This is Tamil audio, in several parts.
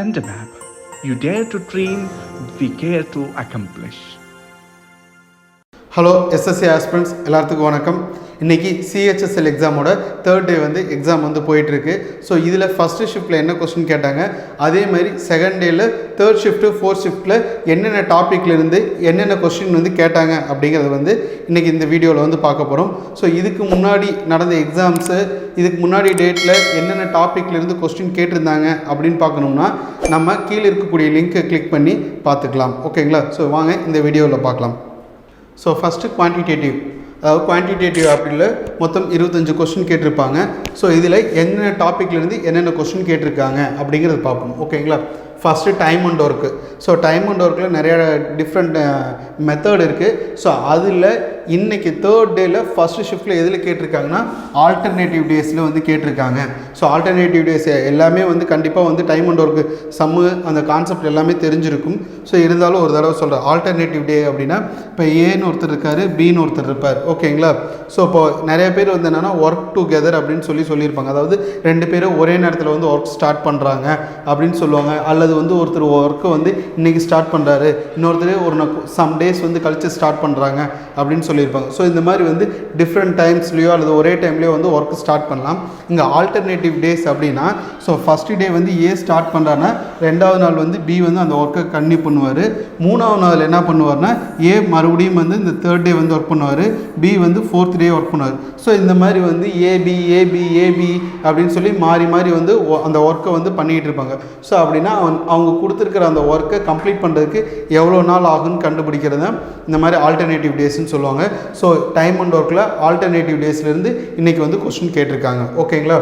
Centermap. You dare to dream, we care to accomplish. Hello SSC aspirants எல்லாத்துக்கும் வணக்கம். இன்றைக்கி சிஹெச்எஸ்எல் எக்ஸாமோட தேர்ட் டே வந்து எக்ஸாம் வந்து போயிட்டுருக்கு. ஸோ இதில் ஃபஸ்ட்டு ஷிஃப்ட்டில் என்ன கொஸ்டின் கேட்டாங்க? அதே மாதிரி செகண்ட் டேயில் தேர்ட் ஷிஃப்ட்டு ஃபோர்த் ஷிஃப்ட்டில் என்னென்ன டாப்பிக்லேருந்து என்னென்ன கொஸ்டின் வந்து கேட்டாங்க அப்படிங்கிறத வந்து இன்றைக்கி இந்த வீடியோவில் வந்து பார்க்க போகிறோம் ஸோ இதுக்கு முன்னாடி நடந்த எக்ஸாம்ஸு இதுக்கு முன்னாடி டேட்டில் என்னென்ன டாப்பிக்லேருந்து கொஸ்டின் கேட்டிருந்தாங்க அப்படின்னு பார்க்கணும்னா நம்ம கீழே இருக்கக்கூடிய லிங்க்கை கிளிக் பண்ணி பார்த்துக்கலாம். ஓகேங்களா ஸோ வாங்க இந்த வீடியோவில் பார்க்கலாம். ஸோ ஃபஸ்ட்டு குவான்டிடேட்டிவ் அதாவது குவான்டிடேட்டிவ் ஆப்டில் மொத்தம் இருபத்தஞ்சு கொஸ்டின் கேட்டிருப்பாங்க. ஸோ இதில் என்னென்ன டாப்பிக்லேருந்து என்னென்ன கொஸ்டின் கேட்டிருக்காங்க அப்படிங்கிறத பார்ப்போம். ஓகேங்களா first time and work so time and ஒர்க்கில் நிறைய டிஃப்ரெண்ட் மெத்தட் இருக்குது ஸோ அதில் இன்றைக்கி தேர்ட் டேயில் ஃபஸ்ட்டு ஷிஃப்ட்டில் எதில் கேட்டிருக்காங்கன்னா ஆல்டர்னேட்டிவ் டேஸில் வந்து கேட்டிருக்காங்க. ஸோ ஆல்டர்னேட்டிவ் டேஸ் எல்லாமே வந்து கண்டிப்பாக வந்து டைம் அண்ட் ஒர்க்கு சம்மு அந்த கான்செப்ட் எல்லாமே தெரிஞ்சிருக்கும். ஸோ இருந்தாலும் ஒரு தடவை சொல்கிறேன் ஆல்டர்னேட்டிவ் டே அப்படின்னா இப்போ ஏன்னு ஒருத்தர் இருக்கார் பின்னு ஒருத்தர் இருப்பார். ஓகேங்களா ஸோ இப்போ நிறைய பேர் வந்து என்னென்னா ஒர்க் டுகெதர் அப்படின்னு சொல்லி சொல்லியிருப்பாங்க. அதாவது ரெண்டு பேரும் ஒரே நேரத்தில் வந்து ஒர்க் ஸ்டார்ட் பண்ணுறாங்க அப்படின்னு சொல்லுவாங்க. அல்லது அது வந்து ஒருத்தர் ஒர்க்கை வந்து இன்றைக்கி ஸ்டார்ட் பண்ணுறாரு இன்னொருத்தர் ஒரு சம் டேஸ் வந்து கழித்து ஸ்டார்ட் பண்ணுறாங்க அப்படின்னு சொல்லியிருப்பாங்க. ஸோ இந்த மாதிரி வந்து டிஃப்ரெண்ட் டைம்ஸ்லேயோ அல்லது ஒரே டைம்லேயோ வந்து ஒர்க் ஸ்டார்ட் பண்ணலாம். இங்கே ஆல்டர்னேட்டிவ் டேஸ் அப்படின்னா ஸோ ஃபஸ்ட்டு டே வந்து ஏ ஸ்டார்ட் பண்ணுறாருன்னா ரெண்டாவது நாள் வந்து பி வந்து அந்த ஒர்க்கை கன்னியூ பண்ணுவார். மூணாவது நாள் என்ன பண்ணுவார்னா ஏ மறுபடியும் வந்து இந்த தேர்ட் டே வந்து ஒர்க் பண்ணுவார். பி வந்து ஃபோர்த் டே ஒர்க் பண்ணுவார். ஸோ இந்த மாதிரி வந்து ஏபி ஏபி ஏபி அப்படின்னு சொல்லி மாறி மாறி வந்து ஒ- அந்த ஒர்க்கை வந்து பண்ணிகிட்டு இருப்பாங்க. ஸோ அப்படின்னா அவன் அவங்க கொடுத்துருக்கிற அந்த ஒர்க்கை கம்ப்ளீட் பண்ணுறதுக்கு எவ்வளோ நாள் ஆகும்னு கண்டுபிடிக்கிறது தான் இந்த மாதிரி ஆல்டர்னேட்டிவ் டேஸ்னு சொல்லுவாங்க. ஸோ டைம் அண்ட் ஒர்க்கில் ஆல்டர்னேட்டிவ் டேஸ்லேருந்து இன்றைக்கி வந்து கொஸ்டின் கேட்டிருக்காங்க. ஓகேங்களா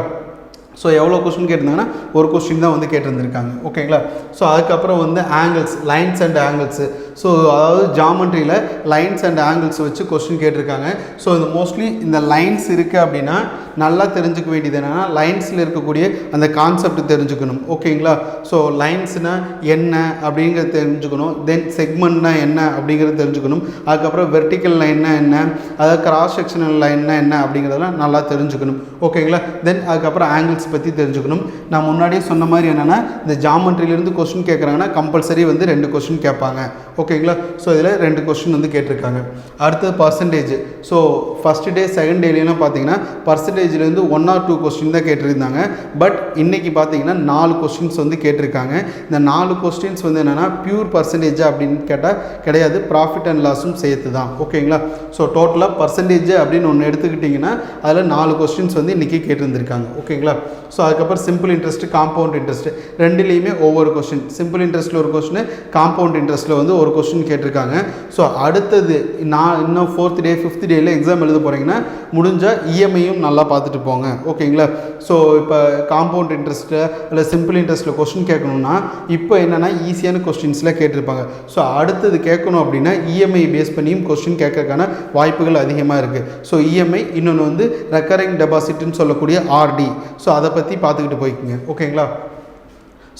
ஸோ எவ்வளோ கொஸ்டின் கேட்டிருந்தாங்கன்னா ஒரு கொஸ்டின் தான் வந்து கேட்டிருந்திருக்காங்க. ஓகேங்களா ஸோ அதுக்கப்புறம் வந்து angles lines and angles so அதாவது ஜாமெண்ட்ரியில் லைன்ஸ் அண்ட் ஆங்கிள்ஸ் வச்சு கொஸ்டின் கேட்டிருக்காங்க. ஸோ இந்த மோஸ்ட்லி இந்த லைன்ஸ் இருக்குது அப்படின்னா நல்லா தெரிஞ்சுக்க வேண்டியது என்னென்னா லைன்ஸில் இருக்கக்கூடிய அந்த கான்செப்ட் தெரிஞ்சுக்கணும். ஓகேங்களா ஸோ லைன்ஸ்னால் என்ன அப்படிங்கிறத தெரிஞ்சுக்கணும். தென் செக்மெண்ட்னா என்ன அப்படிங்கிறத தெரிஞ்சுக்கணும். அதுக்கப்புறம் வெர்டிக்கல் லைன்னா என்ன? அதாவது கிராஸ் செக்ஷனல் லைன்னா என்ன அப்படிங்கிறதெல்லாம் நல்லா தெரிஞ்சுக்கணும். ஓகேங்களா தென் அதுக்கப்புறம் ஆங்கிள்ஸ் பற்றி தெரிஞ்சுக்கணும். நான் முன்னாடியே சொன்ன மாதிரி என்னென்னா இந்த ஜாமெண்ட்ரியிலேருந்து கொஸ்டின் கேட்குறாங்கன்னா கம்பல்சரி வந்து ரெண்டு கொஸ்டின் கேட்பாங்க. ஓகேங்களா ஸோ இதில் ரெண்டு கொஸ்டின் வந்து கேட்டிருக்காங்க. அடுத்தது percentage so first day second டேலாம் பார்த்தீங்கன்னா பர்சன்டேஜ் பர்சன்டேஜ்லேருந்து ஒன் ஆர் டூ கொஸ்டின் தான் கேட்டிருந்தாங்க. பட் இன்றைக்கி பார்த்தீங்கன்னா நாலு கொஸ்டின்ஸ் வந்து கேட்டிருக்காங்க. இந்த நாலு கொஸ்டின்ஸ் வந்து என்னென்னா பியூர் பர்சன்டேஜ் அப்படின்னு கேட்டால் கிடையாது. ப்ராஃபிட் அண்ட் லாஸும் சேர்த்து தான் ஓகேங்களா ஸோ டோட்டலாக பர்சன்டேஜ் அப்படின்னு ஒன்று எடுத்துக்கிட்டிங்கன்னா அதில் நாலு கொஸ்டின்ஸ் வந்து இன்றைக்கி கேட்டிருந்திருக்காங்க. ஓகேங்களா ஸோ அதுக்கப்புறம் சிம்பிள் இன்ட்ரெஸ்ட் காம்பவுண்ட் இன்ட்ரெஸ்ட் ரெண்டுலேயுமே ஒவ்வொரு கொஸ்டின் சிம்பிள் இன்ட்ரெஸ்ட்டில் ஒரு கொஸ்டின் காம்பவுண்ட் இன்ட்ரெஸ்ட்டில் வந்து ஒரு கொஸ்டின் கேட்டிருக்காங்க. ஸோ அடுத்தது நான் இன்னும் ஃபோர்த் டே ஃபிஃப்த் டேயில் எக்ஸாம் எழுத போகிறீங்கன்னா முடிஞ்சால் இஎம்ஐயும் நல்லா பார்த்துட்டு போங்க. ஓகேங்களா? ஸோ இப்போ காம்பவுண்ட் இன்ட்ரெஸ்ட்டில் இல்லை சிம்பிள் இன்ட்ரெஸ்ட்டில் கொஸ்டின் கேட்கணுன்னா இப்போ என்னென்னா ஈஸியான கொஸ்டின்ஸில் கேட்டிருப்பாங்க. ஸோ அடுத்தது கேட்கணும் அப்படின்னா இஎம்ஐ பேஸ் பண்ணியும் கொஸ்டின் கேட்கறதுக்கான வாய்ப்புகள் அதிகமாக இருக்குது ஸோ இஎம்ஐ இன்னொன்று வந்து ரெக்கரிங் டெபாசிட்னு சொல்லக்கூடிய ஆர்டி ஸோ அதை பற்றி பார்த்துக்கிட்டு போய்க்குங்க. ஓகேங்களா?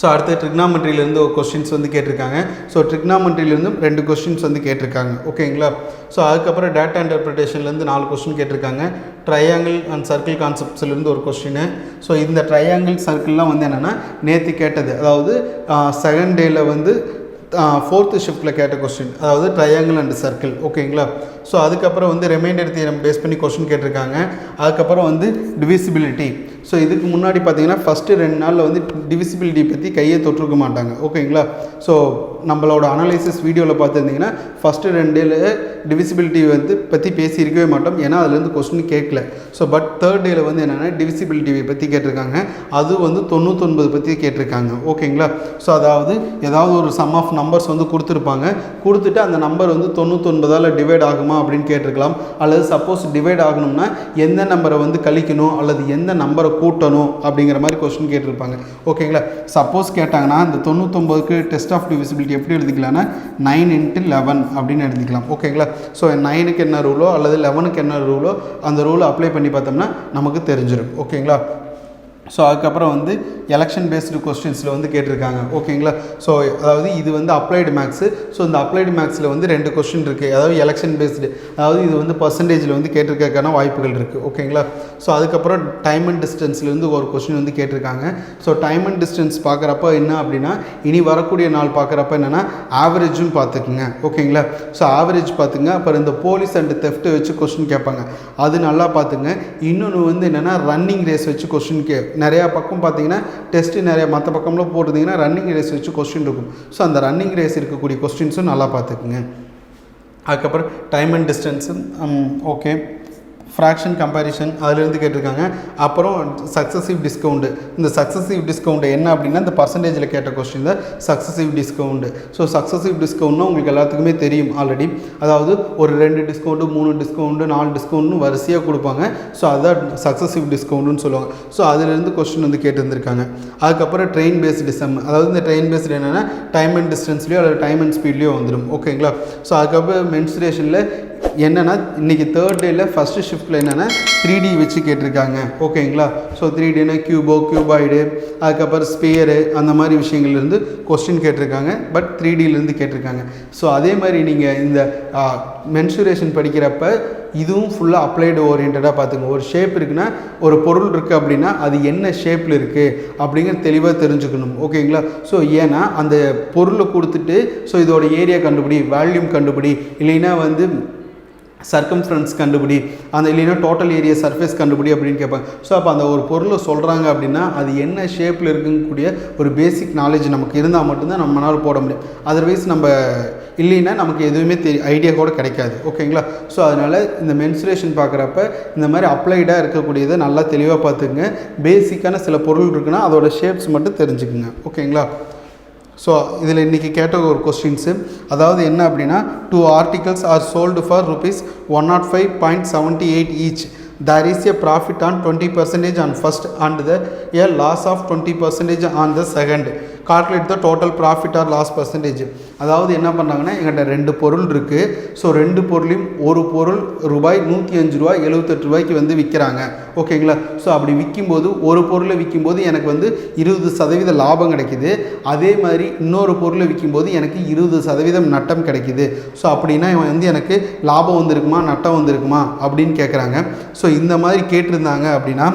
ஸோ அடுத்து ட்ரிக்னாமெட்ரியிலேருந்து ஒரு கொஸ்டின்ஸ் வந்து கேட்டிருக்காங்க. ஸோ ட்ரிக்னாமெட்ரியிலேருந்தும் ரெண்டு கொஸ்டின்ஸ் வந்து கேட்டிருக்காங்க. ஓகேங்களா ஸோ அதுக்கப்புறம் டேட்டா இன்டர்பிரிட்டேஷன்லேருந்து நாலு கொஸ்டின் கேட்டிருக்காங்க. ட்ரையாங்கிள் அண்ட் சர்க்கிள் கான்செப்ட்ஸ்லேருந்து ஒரு கொஸ்டின் ஸோ இந்த ட்ரையாங்கிள் சர்க்கிள்லாம் வந்து என்னென்னா நேற்று கேட்டது. அதாவது செகண்ட் டேயில் வந்து ஃபோர்த்து ஷிஃப்ட்டில் கேட்ட கொஸ்டின் அதாவது ட்ரையாங்கிள் அண்ட் சர்க்கிள் ஓகேங்களா ஸோ அதுக்கப்புறம் வந்து ரிமைண்டர் தியரம் பேஸ் பண்ணி கொஸ்டின் கேட்டிருக்காங்க. அதுக்கப்புறம் வந்து டிவிசிபிலிட்டி ஸோ இதுக்கு முன்னாடி பார்த்தீங்கன்னா ஃபஸ்ட்டு ரெண்டு நாளில் வந்து டிவிசிபிலிட்டி பற்றி கையை தொற்றுக்க மாட்டாங்க. ஓகேங்களா ஸோ நம்மளோட அனலைசிஸ் வீடியோவில் பார்த்துருந்தீங்கன்னா ஃபஸ்ட்டு ரெண்டில் டிவிசிபிலிட்டி வந்து பற்றி பேசியிருக்கவே மாட்டோம். ஏன்னா அதுலேருந்து கொஸ்டின் கேட்கல. ஸோ பட் தேர்ட் டேயில் வந்து என்னென்னா டிவிசிபிலிட்டியை பற்றி கேட்டிருக்காங்க. அது வந்து தொண்ணூத்தொன்பது பற்றி கேட்டிருக்காங்க. ஓகேங்களா ஸோ அதாவது ஏதாவது ஒரு சம் ஆஃப் நம்பர்ஸ் வந்து கொடுத்துருப்பாங்க. கொடுத்துட்டு அந்த நம்பர் வந்து தொண்ணூத்தொன்பதால் டிவைட் ஆகுமா அப்படின்னு கேட்டிருக்கலாம். அல்லது சப்போஸ் டிவைட் ஆகணும்னா எந்த நம்பரை வந்து கழிக்கணும்? அல்லது எந்த நம்பரை கூட்டணும் அப்படிங்கிற மாதிரி கொஸ்டின் கேட்டிருப்பாங்க. ஓகேங்களா சப்போஸ் கேட்டாங்கன்னா இந்த தொண்ணூத்தொம்பதுக்கு டெஸ்ட் ஆஃப் டிவிசிபிலிட்டி எப்படி எழுதிக்கலாம்னா நைன் இன்ட்டு லெவன் அப்படின்னு எழுதிக்கலாம். ஓகேங்களா ஸோ நைனுக்கு என்ன ரூலோ அல்லது லெவனுக்கு என்ன ரூலோ அந்த ரூலை அப்ளை பண்ணி பார்த்தோம்னா நமக்கு தெரிஞ்சிடும் ஓகேங்களா ஸோ அதுக்கப்புறம் வந்து எலெக்ஷன் பேஸ்டு கொஸ்டின்ஸில் வந்து கேட்டிருக்காங்க. ஓகேங்களா ஸோ அதாவது இது வந்து அப்ளைடு மேக்ஸு ஸோ இந்த அப்ளைடு மேக்ஸில் வந்து ரெண்டு கொஸ்டின் இருக்குது அதாவது எலெக்ஷன் பேஸ்டு அதாவது இது வந்து பர்சன்டேஜில் வந்து கேட்டிருக்கக்கான வாய்ப்புகள் இருக்குது ஓகேங்களா ஸோ அதுக்கப்புறம் டைம் அண்ட் டிஸ்டன்ஸ்லேருந்து ஒரு கொஸ்டின் வந்து கேட்டிருக்காங்க. ஸோ டைம் அண்ட் டிஸ்டன்ஸ் பார்க்குறப்ப என்ன அப்படின்னா இனி வரக்கூடிய நாள் பார்க்குறப்ப என்னென்னா ஆவரேஜும் பார்த்துக்குங்க. ஓகேங்களா ஸோ ஆவரேஜ் பார்த்துங்க. அப்புறம் இந்த போலீஸ் அண்ட் தெஃப்ட்டை வச்சு கொஸ்டின் கேட்பாங்க. அது நல்லா பார்த்துங்க. இன்னொன்று வந்து என்னென்னா ரன்னிங் ரேஸ் வச்சு கொஸ்டின் கே நிறையா பக்கம் பார்த்தீங்கன்னா டெஸ்ட்டு நிறைய மற்ற பக்கம்லாம் போட்டிருந்தீங்கன்னா ரன்னிங் ரேஸ் வச்சு கொஸ்டின் இருக்கும். ஸோ அந்த ரன்னிங் ரேஸ் இருக்கக்கூடிய கொஸ்டின்ஸும் நல்லா பார்த்துக்குங்க. அதுக்கப்புறம் time and distance okay fraction comparison அதுலேருந்து கேட்டிருக்காங்க. அப்புறம் சக்ஸசிவ் டிஸ்கவுண்ட்டு இந்த சக்ஸசிவ் டிஸ்கவுண்ட்டு என்ன அப்படின்னா இந்த பர்சன்டேஜில் கேட்ட கொஸ்டின் தான் சக்ஸசிவ் டிஸ்கவுண்ட்டு ஸோ சக்ஸசிவ் டிஸ்கவுண்ட்னா உங்களுக்கு எல்லாத்துக்குமே தெரியும் ஆல்ரெடி அதாவது ஒரு ரெண்டு டிஸ்கவுண்ட்டு மூணு டிஸ்கவுண்ட்டு நாலு டிஸ்கவுண்ட்னு வரிசையாக கொடுப்பாங்க. ஸோ அதுதான் சக்ஸசிவ் டிஸ்கவுண்ட்டுன்னு சொல்லுவாங்க. ஸோ அதுலேருந்து கொஸ்டின் வந்து கேட்டிருந்திருக்காங்க. அதுக்கப்புறம் ட்ரெயின் பேஸ்டு டிசம் அதாவது இந்த ட்ரெயின் பேஸ்டு என்னென்னா டைம் அண்ட் டிஸ்டன்ஸ்லேயோ அல்லது டைம் அண்ட் ஸ்பீட்லேயோ வந்துடும் ஓகேங்களா ஸோ அதுக்கப்புறம் மென்சுரேஷனில் என்னென்னா இன்றைக்கி தேர்ட் டேயில் ஃபஸ்ட்டு ஷிஃப்ட்டில் என்னென்னா த்ரீ டி வச்சு கேட்டிருக்காங்க. ஓகேங்களா? ஸோ த்ரீ டினா கியூபோ கியூபாய்டு அதுக்கப்புறம் ஸ்பியரு அந்த மாதிரி விஷயங்கள்லேருந்து கொஸ்டின் கேட்டிருக்காங்க. பட் த்ரீ டிலேருந்து கேட்டிருக்காங்க. ஸோ அதே மாதிரி நீங்கள் இந்த மென்சுரேஷன் படிக்கிறப்ப இதுவும் ஃபுல்லாக அப்ளைடு ஓரியன்டாக பார்த்துங்க ஒரு ஷேப் இருக்குன்னா ஒரு பொருள் இருக்குது அப்படின்னா அது என்ன ஷேப்பில் இருக்குது அப்படிங்கிறது தெளிவாக தெரிஞ்சுக்கணும். ஓகேங்களா? ஸோ ஏன்னா அந்த பொருளை கொடுத்துட்டு ஸோ இதோட ஏரியா கண்டுபிடி வேல்யூம் கண்டுபிடி இல்லைன்னா வந்து சர்க்கம்ஃபரன்ஸ் கண்டுபிடி அந்த இல்லைன்னா டோட்டல் ஏரியா சர்ஃபேஸ் கண்டுபிடி அப்படின்னு கேட்பாங்க. ஸோ அப்போ அந்த ஒரு பொருளை சொல்கிறாங்க அப்படின்னா அது என்ன ஷேப்பில் இருக்கக்கூடிய ஒரு பேசிக் நாலேஜ் நமக்கு இருந்தால் மட்டும்தான் நம்மளால் போட முடியும். அதர்வைஸ் நம்ம இல்லைன்னா நமக்கு எதுவுமே தெரிய ஐடியா கூட கிடைக்காது. ஓகேங்களா ஸோ அதனால் இந்த மென்சுரேஷன் பார்க்குறப்ப இந்த மாதிரி அப்ளைடாக இருக்கக்கூடியதை நல்லா தெளிவாக பார்த்துக்குங்க. பேசிக்கான சில பொருள் இருக்குன்னா அதோட ஷேப்ஸ் மட்டும் தெரிஞ்சுக்குங்க. ஓகேங்களா ஸோ இதில் இன்றைக்கி கேட்ட ஒரு கொஸ்டின்ஸு அதாவது என்ன அப்படின்னா two articles are sold for rupees one nought five point seventy eight each there is a profit on 20 percentage on first and the a loss of 20 percentage on the second. Calculate the total profit or loss percentage அதாவது என்ன பண்ணாங்கன்னா எங்கிட்ட ரெண்டு பொருள் இருக்குது ஸோ ரெண்டு பொருளையும் ஒரு பொருள் ரூபாய் நூற்றி அஞ்சு ரூபாய் எழுபத்தெட்டு ரூபாய்க்கு வந்து விற்கிறாங்க ஓகேங்களா? ஸோ அப்படி விற்கும்போது ஒரு பொருளை விற்கும்போது எனக்கு வந்து இருபது சதவீத லாபம் கிடைக்குது. அதே மாதிரி இன்னொரு பொருளை விற்கும்போது எனக்கு இருபது சதவீதம் நட்டம் கிடைக்கிது. ஸோ அப்படின்னா இவன் வந்து எனக்கு லாபம் வந்திருக்குமா நட்டம் வந்திருக்குமா அப்படின்னு கேட்குறாங்க ஸோ இந்த மாதிரி கேட்டிருந்தாங்க அப்படின்னா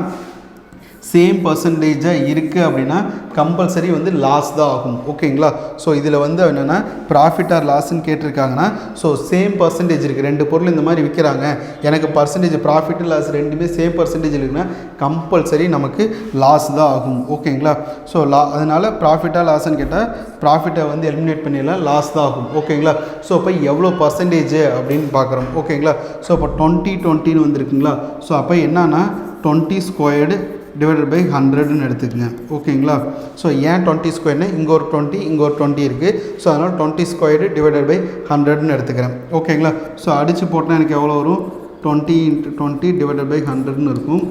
சேம் பர்சன்டேஜாக இருக்குது அப்படின்னா கம்பல்சரி வந்து லாஸ் தான் ஆகும். ஓகேங்களா ஸோ இதில் வந்து என்னென்னா ப்ராஃபிட் ஆர் லாஸ்ன்னு கேட்டிருக்காங்கன்னா ஸோ சேம் பர்சன்டேஜ் இருக்குது ரெண்டு பொருள் இந்த மாதிரி விற்கிறாங்க எனக்கு பர்சன்டேஜ் ப்ராஃபிட் லாஸ் ரெண்டுமே சேம் பர்சன்டேஜ் இருக்குன்னா கம்பல்சரி நமக்கு லாஸ் தான் ஆகும். ஓகேங்களா ஸோ லா அதனால் ப்ராஃபிட்டாக லாஸ்ன்னு கேட்டால் ப்ராஃபிட்டை வந்து எலிமினேட் பண்ணிடலாம் லாஸ் தான் ஆகும். ஓகேங்களா ஸோ அப்போ எவ்வளோ பர்சன்டேஜ் அப்படின்னு பார்க்குறோம். ஓகேங்களா ஸோ அப்போ டுவெண்ட்டி டுவெண்ட்டின்னு வந்திருக்குங்களா? ஸோ அப்போ என்னன்னா டுவெண்ட்டி ஸ்கொயர்டு டிவைடட் பை ஹண்ட்ரட்னு எடுத்துக்கங்க. ஓகேங்களா ஸோ ஏன் டுவெண்ட்டி ஸ்கொயர்னு இங்கே ஒரு டுவெண்ட்டி இங்கே ஒரு டுவெண்ட்டி இருக்குது ஸோ அதனால் டுவெண்ட்டி ஸ்கொயர்டு டிவைடட் பை ஹண்ட்ரட்னு எடுத்துக்கிறேன். ஓகேங்களா ஸோ அடித்து போட்டால் எனக்கு எவ்வளோ வரும்? Twenty into twenty divided by ஹண்ட்ரட்னு இருக்கும்.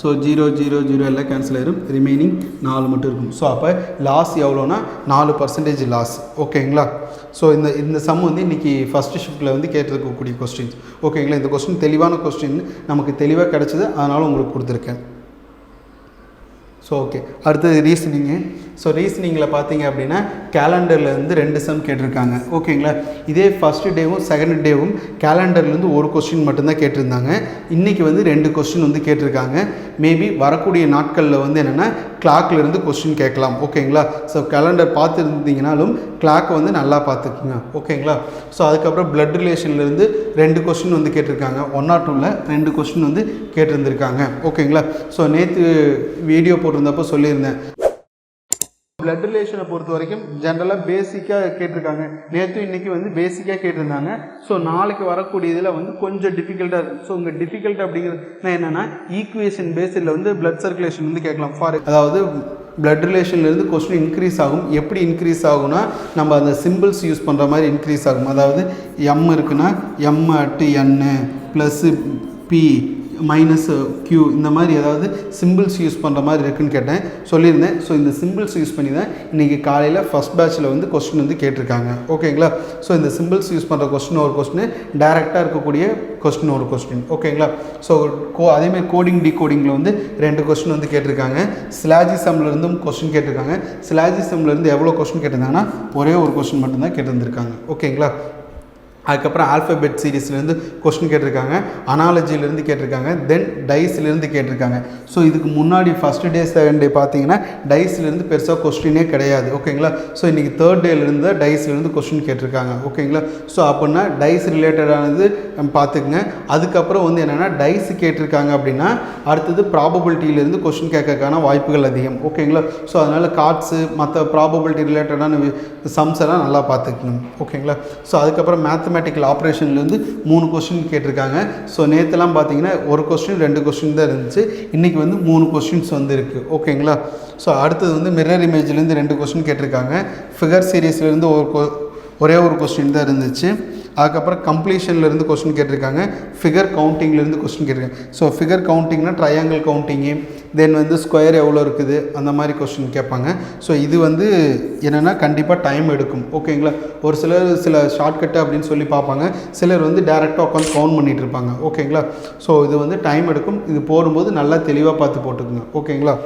ஸோ ஜீரோ ஜீரோ ஜீரோ எல்லாம் கேன்சல் ஆயிரும். ரிமைனிங் நாலு மட்டும் இருக்கும். ஸோ அப்போ லாஸ் எவ்வளோனா நாலு பர்சன்டேஜ் லாஸ் ஓகேங்களா ஸோ இந்த இந்த சம் வந்து இன்றைக்கி ஃபஸ்ட்டு ஷிஃப்ட்டில் வந்து கேட்டிருக்கக்கூடிய கொஸ்டின்ஸ் ஓகேங்களா இந்த கொஸ்டின் தெளிவான கொஸ்டின் நமக்கு தெளிவாக கிடச்சிது. அதனால் உங்களுக்கு கொடுத்துருக்கேன். ஸோ ஓகே அடுத்தது ரீசனிங்கு ஸோ ரீசனிங்கில் பார்த்தீங்க அப்படின்னா கேலண்டர்லேருந்து ரெண்டு சம் கேட்டிருக்காங்க. ஓகேங்களா இதே ஃபஸ்ட்டு டேவும் செகண்ட் டேவும் கேலண்டர்லேருந்து ஒரு கொஸ்டின் மட்டும்தான் கேட்டிருந்தாங்க. இன்றைக்கி வந்து ரெண்டு கொஸ்டின் வந்து கேட்டிருக்காங்க. மேபி வரக்கூடிய நாட்களில் வந்து என்னென்னா கிளாக்லேருந்து கொஸ்டின் கேட்கலாம். ஓகேங்களா ஸோ கேலண்டர் பார்த்துருந்தீங்கனாலும் கிளாக்கை வந்து நல்லா பார்த்துக்குங்க. ஓகேங்களா ஸோ அதுக்கப்புறம் பிளட் ரிலேஷன்லேருந்து ரெண்டு கொஸ்டின் வந்து கேட்டிருக்காங்க. ஒன் ஆர் டூவில் ரெண்டு கொஸ்டின் வந்து கேட்டிருந்துருக்காங்க. ஓகேங்களா ஸோ நேற்று வீடியோ போட்டிருந்தப்போ சொல்லியிருந்தேன். பிளட் ரிலேஷனை பொறுத்த வரைக்கும் ஜென்ரலாக பேசிக்காக கேட்டிருக்காங்க. நேற்று இன்றைக்கி வந்து பேசிக்காக கேட்டிருந்தாங்க. ஸோ நாளைக்கு வரக்கூடிய இதில் வந்து கொஞ்சம் டிஃபிகல்ட்டாக இருக்குது ஸோ உங்கள் டிஃபிகல்ட் அப்படிங்கிறது என்னென்னா ஈக்குவேஷன் பேஸில் வந்து பிளட் சர்க்குலேஷன் வந்து கேட்கலாம். ஃபார் அதாவது பிளட் ரிலேஷன்லேருந்து கொஸ்டின் இன்க்ரீஸ் ஆகும். எப்படி இன்க்ரீஸ் ஆகும்னா நம்ம அந்த சிம்பிள்ஸ் யூஸ் பண்ணுற மாதிரி இன்க்ரீஸ் ஆகும். அதாவது எம் இருக்குன்னா M at N plus P minus Q இந்த மாதிரி ஏதாவது சிம்பிள்ஸ் யூஸ் பண்ணுற மாதிரி இருக்குன்னு கேட்டேன். சொல்லியிருந்தேன். ஸோ இந்த சிம்பிள்ஸ் யூஸ் பண்ணி தான் இன்றைக்கி காலையில் ஃபஸ்ட் பேட்சில் வந்து கொஸ்டின் வந்து கேட்டிருக்காங்க. ஓகேங்களா ஸோ இந்த சிம்பிள்ஸ் யூஸ் பண்ணுற கொஸ்டின் ஒரு கொஸ்டின் டேரெக்டாக இருக்கக்கூடிய கொஸ்டின் ஒரு கொஸ்டின் ஓகேங்களா ஸோ கோ அதேமாதிரி கோடிங் டிகோடிங்கில் வந்து ரெண்டு கொஸ்டின் வந்து கேட்டிருக்காங்க. ஸ்லாஜி சம்லேருந்தும் கொஸ்டின் கேட்டிருக்காங்க. ஸ்லாஜி இருந்து எவ்வளோ கொஸ்டின் கேட்டிருந்தாங்கன்னா ஒரே ஒரு கொஸ்டின் மட்டும்தான் கேட்டிருந்திருக்காங்க. ஓகேங்களா அதுக்கப்புறம் ஆல்ஃபபெட் சீரீஸ்லேருந்து கொஸ்டின் கேட்டிருக்காங்க அனாலஜிலேருந்து கேட்டிருக்காங்க தென் டைஸ்லேருந்து கேட்டிருக்காங்க. ஸோ இதுக்கு முன்னாடி ஃபஸ்ட்டு டே செகண்ட் டே பார்த்தீங்கன்னா டைஸ்லேருந்து பெருசாக கொஸ்டினே கிடையாது. ஓகேங்களா ஸோ இன்றைக்கி தேர்ட் டேலேருந்து டைஸ்லேருந்து கொஸ்டின் கேட்டிருக்காங்க. ஓகேங்களா ஸோ அப்படின்னா டைஸ் ரிலேட்டடானது பார்த்துக்குங்க. அதுக்கப்புறம் வந்து என்னென்னா டைஸ் கேட்டிருக்காங்க அப்படின்னா அடுத்தது ப்ராபபிலிட்டியிலேருந்து கொஸ்டின் கேட்கறதுக்கான வாய்ப்புகள் அதிகம். ஓகேங்களா ஸோ அதனால் கார்ட்ஸு மற்ற ப்ராபபிலிட்டி ரிலேட்டடான சம்ஸ் எல்லாம் நல்லா பார்த்துக்கணும். ஓகேங்களா ஸோ அதுக்கப்புறம் மேத்தமேட்டிக்கல் ஆப்ரேஷன்லேருந்து மூணு கொஸ்டின் கேட்டிருக்காங்க. ஸோ நேற்றுலாம் பார்த்தீங்கன்னா ஒரு கொஸ்டின் ரெண்டு கொஸ்டின் தான் இருந்துச்சு. இன்றைக்கி வந்து மூணு கொஸ்டின்ஸ் வந்துருக்கு. ஓகேங்களா ஸோ அடுத்தது வந்து மிரர் இமேஜ்லேருந்து ரெண்டு கொஸ்டின் கேட்டிருக்காங்க. ஃபிகர் சீரீஸ்லேருந்து ஒரு கொ- ஒரே ஒரு கொஸ்டின் தான் இருந்துச்சு. அதுக்கப்புறம் கம்ப்ளீஷன்லேருந்து கொஸ்டின் கேட்டிருக்காங்க. ஃபிகர் கவுண்டிங்லேருந்து கொஸ்டின் கேட்டிருக்காங்க. ஸோ ஃபிகர் கவுண்டிங்னா ட்ரையாங்கிள் கவுண்டிங்கு தென் வந்து ஸ்கொயர் எவ்வளோ இருக்குது அந்த மாதிரி கொஸ்டின் கேட்பாங்க. ஸோ இது வந்து என்னென்னா கண்டிப்பாக டைம் எடுக்கும். ஓகேங்களா ஒரு சிலர் சில ஷார்ட்கட்டு அப்படின்னு சொல்லி பார்ப்பாங்க. சிலர் வந்து டேரெக்டாக உட்காந்து கவுண்ட் பண்ணிகிட்டு இருப்பாங்க. ஓகேங்களா ஸோ இது வந்து டைம் எடுக்கும். இது போடும்போது நல்லா தெளிவாக பார்த்து போட்டுக்குங்க. ஓகேங்களா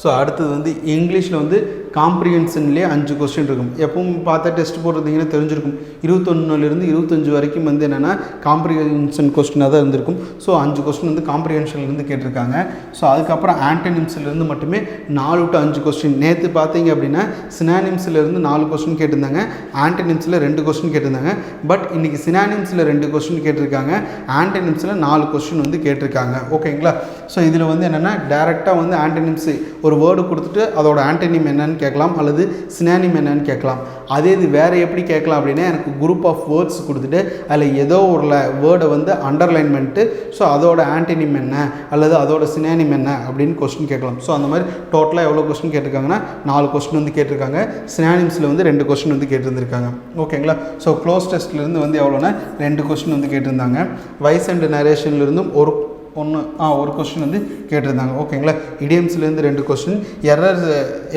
ஸோ அடுத்தது வந்து இங்கிலீஷில் வந்து காம்ப்ரிஹென்ஷன்லேயே அஞ்சு கொஸ்டின் இருக்கும். எப்பவும் பார்த்தா டெஸ்ட் போடுறதுங்கன்னா தெரிஞ்சிருக்கும். இருபத்தொன்னுலேருந்து இருபத்தஞ்சு வரைக்கும் வந்து என்னென்னா காம்ப்ரிஹென்ஷன் கொஸ்டினாக தான் இருந்திருக்கும். ஸோ அஞ்சு கொஸ்டின் வந்து காம்ப்ரிஹென்ஷன்லேருந்து கேட்டிருக்காங்க. ஸோ அதுக்கப்புறம் ஆன்டனிம்ஸ்லேருந்து மட்டுமே நாலு டு அஞ்சு கொஸ்டின் நேற்று பார்த்தீங்க அப்படின்னா சினானிம்ஸ்லேருந்து நாலு கொஸ்டின் கேட்டிருந்தாங்க. ஆன்டனிம்ஸில் ரெண்டு கொஸ்டின் கேட்டிருந்தாங்க. பட் இன்றைக்கி சினானிம்ஸில் ரெண்டு கொஸ்டின் கேட்டிருக்காங்க. ஆன்டனிம்ஸில் நாலு கொஸ்டின் வந்து கேட்டிருக்காங்க. ஓகேங்களா ஸோ இதில் வந்து என்னென்னா டேரெக்டாக வந்து ஆன்டனிம்ஸ் ஒரு வேர்டு கொடுத்துட்டு அதோட ஆன்டனிம் என்னன்னு கேட்கலாம் அல்லது சினானிம் என்னன்னு கேட்கலாம். அதே இது வேறு எப்படி கேட்கலாம் அப்படின்னா எனக்கு குரூப் ஆஃப் வேர்ட்ஸ் கொடுத்துட்டு அதில் ஏதோ ஒரு வேர்டை வந்து அண்டர்லைன் பண்ணிட்டு ஸோ அதோட ஆன்டினிம் என்ன? அல்லது அதோட சினானிம் என்ன? அப்படின்னு கொஸ்டின் கேட்கலாம். ஸோ அந்த மாதிரி டோட்டலாக எவ்வளோ கொஸ்டின் கேட்டிருக்காங்கன்னா நாலு கொஸ்டின் வந்து கேட்டிருக்காங்க. சினானிம்ஸில் வந்து ரெண்டு கொஸ்டின் வந்து கேட்டிருந்திருக்காங்க. ஓகேங்களா ஸோ க்ளோஸ் டெஸ்ட்லேருந்து வந்து எவ்வளோன்னா ரெண்டு கொஸ்டின் வந்து கேட்டிருந்தாங்க. வைஸ் அண்ட் நரேஷன்லேருந்தும் ஒரு ஒன்று ஆ ஒரு கொஸ்டின் வந்து கேட்டிருந்தாங்க. ஓகேங்களா இடியம்ஸ்லேருந்து ரெண்டு கொஸ்டின் எரர்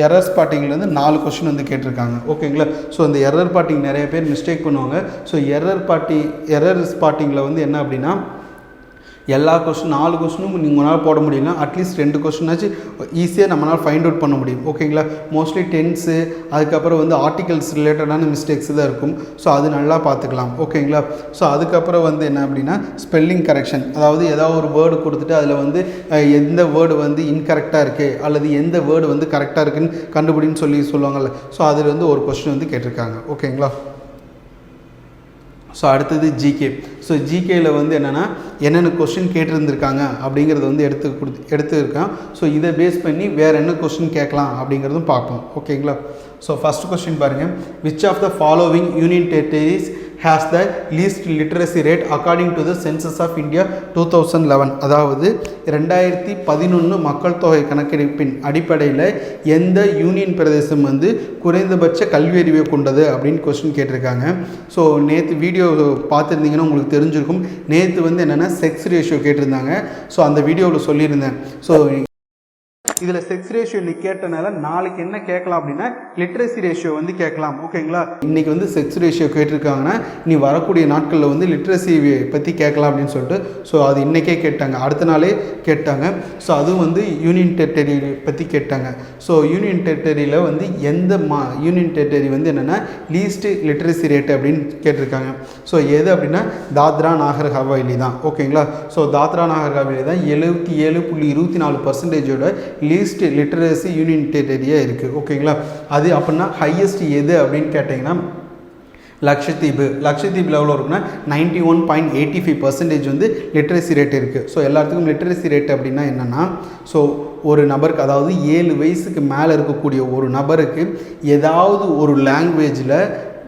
எரர் ஸ்பாட்டிங்லேருந்து நாலு கொஸ்டின் வந்து கேட்டிருக்காங்க. ஓகேங்களா ஸோ இந்த எரர் பார்ட்டிங் நிறைய பேர் மிஸ்டேக் பண்ணுவாங்க. ஸோ எரர் பாட்டி எரர் ஸ்பாட்டிங்கில் வந்து என்ன அப்படின்னா எல்லா கொஸ்டின் நாலு கொஸ்டினும் நீங்கள் உங்களால் போட முடியல அட்லீஸ்ட் ரெண்டு கொஸ்டினாச்சும் ஈஸியாக நம்மளால் ஃபைண்ட் அவுட் பண்ண முடியும். ஓகேங்களா மோஸ்ட்லி டென்ஸு அதுக்கப்புறம் வந்து ஆர்டிகல்ஸ் ரிலேட்டடான மிஸ்டேக்ஸ் தான் இருக்கும். ஸோ அது நல்லா பார்த்துக்கலாம். ஓகேங்களா ஸோ அதுக்கப்புறம் வந்து என்ன அப்படின்னா ஸ்பெல்லிங் கரெக்ஷன் அதாவது ஏதாவது ஒரு வேர்டு கொடுத்துட்டு அதில் வந்து எந்த வேர்டு வந்து இன்கரெக்டாக இருக்குது அல்லது எந்த வேர்டு வந்து கரெக்டாக இருக்குன்னு கண்டுபிடின்னு சொல்லி சொல்லுவாங்கள்ல ஸோ அதில் வந்து ஒரு கொஸ்டின் வந்து கேட்டிருக்காங்க. ஓகேங்களா ஸோ அடுத்தது ஜிகே ஸோ ஜிகேயில் வந்து என்னென்னா என்னென்ன கொஸ்டின் கேட்டிருந்திருக்காங்க அப்படிங்கிறத வந்து எடுத்து கொடுத்து எடுத்துருக்கேன். ஸோ இதை பேஸ் பண்ணி வேறு என்ன கொஸ்டின் கேட்கலாம் அப்படிங்கிறதும் பார்ப்போம். ஓகேங்களா ஸோ ஃபஸ்ட் கொஸ்டின் பாருங்கள் which of the following union territories has the least literacy rate according to the census of India two thousand eleven அதாவது ரெண்டாயிரத்தி பதினொன்று மக்கள் தொகை கணக்கெடுப்பின் அடிப்படையில் எந்த யூனியன் பிரதேசம் வந்து குறைந்தபட்ச கல்வியறிவை கொண்டது அப்படின்னு கொஸ்டின் கேட்டிருக்காங்க. ஸோ நேற்று வீடியோ பார்த்துருந்தீங்கன்னா உங்களுக்கு தெரிஞ்சிருக்கும். நேற்று வந்து என்னென்னா செக்ஸ் ரேஷியோ கேட்டிருந்தாங்க. ஸோ அந்த வீடியோவில் சொல்லியிருந்தேன். ஸோ இதில் செக்ஸ் ரேஷியோ இன்னைக்கு கேட்டனால நாளைக்கு என்ன கேட்கலாம் அப்படின்னா லிட்ரஸி ரேஷியோ வந்து கேட்கலாம். ஓகேங்களா இன்னைக்கு வந்து செக்ஸ் ரேஷியோ கேட்டிருக்காங்கன்னா இனி வரக்கூடிய நாட்களில் வந்து லிட்ரஸி பற்றி கேட்கலாம் அப்படின்னு சொல்லிட்டு ஸோ அது இன்றைக்கே கேட்டாங்க. அடுத்த நாளே கேட்டாங்க. ஸோ அதுவும் வந்து யூனியன் டெரிட்டரி பற்றி கேட்டாங்க. ஸோ யூனியன் டெரிட்டரியில் வந்து எந்த மா யூனியன் டெரிட்டரி வந்து என்னென்னா லீஸ்ட் லிட்ரஸி ரேட் அப்படின்னு கேட்டிருக்காங்க. ஸோ எது அப்படின்னா தாத்ரா நாகர் ஹவாயிலி தான். ஓகேங்களா ஸோ தாத்ரா நாகர் ஹவாயிலி தான். எழுபத்தி ஏழு புள்ளி இருபத்தி நாலு பர்சன்டேஜோட லீஸ்ட் லிட்ரஸி யூனியன் டெரிட்டரியாக இருக்குது ஓகேங்களா அது அப்படின்னா ஹையஸ்ட் எது அப்படின்னு கேட்டிங்கன்னா லக்ஷத்தீவு லக்ஷத்தீவில் எவ்வளோ இருக்குன்னா ninety one point eighty five percentage வந்து லிட்ரஸி ரேட் இருக்குது ஸோ எல்லாத்துக்கும் லிட்ரஸி ரேட் அப்படின்னா என்னென்னா ஸோ ஒரு நபருக்கு அதாவது ஏழு வயசுக்கு மேலே இருக்கக்கூடிய ஒரு நபருக்கு ஏதாவது ஒரு லாங்குவேஜில்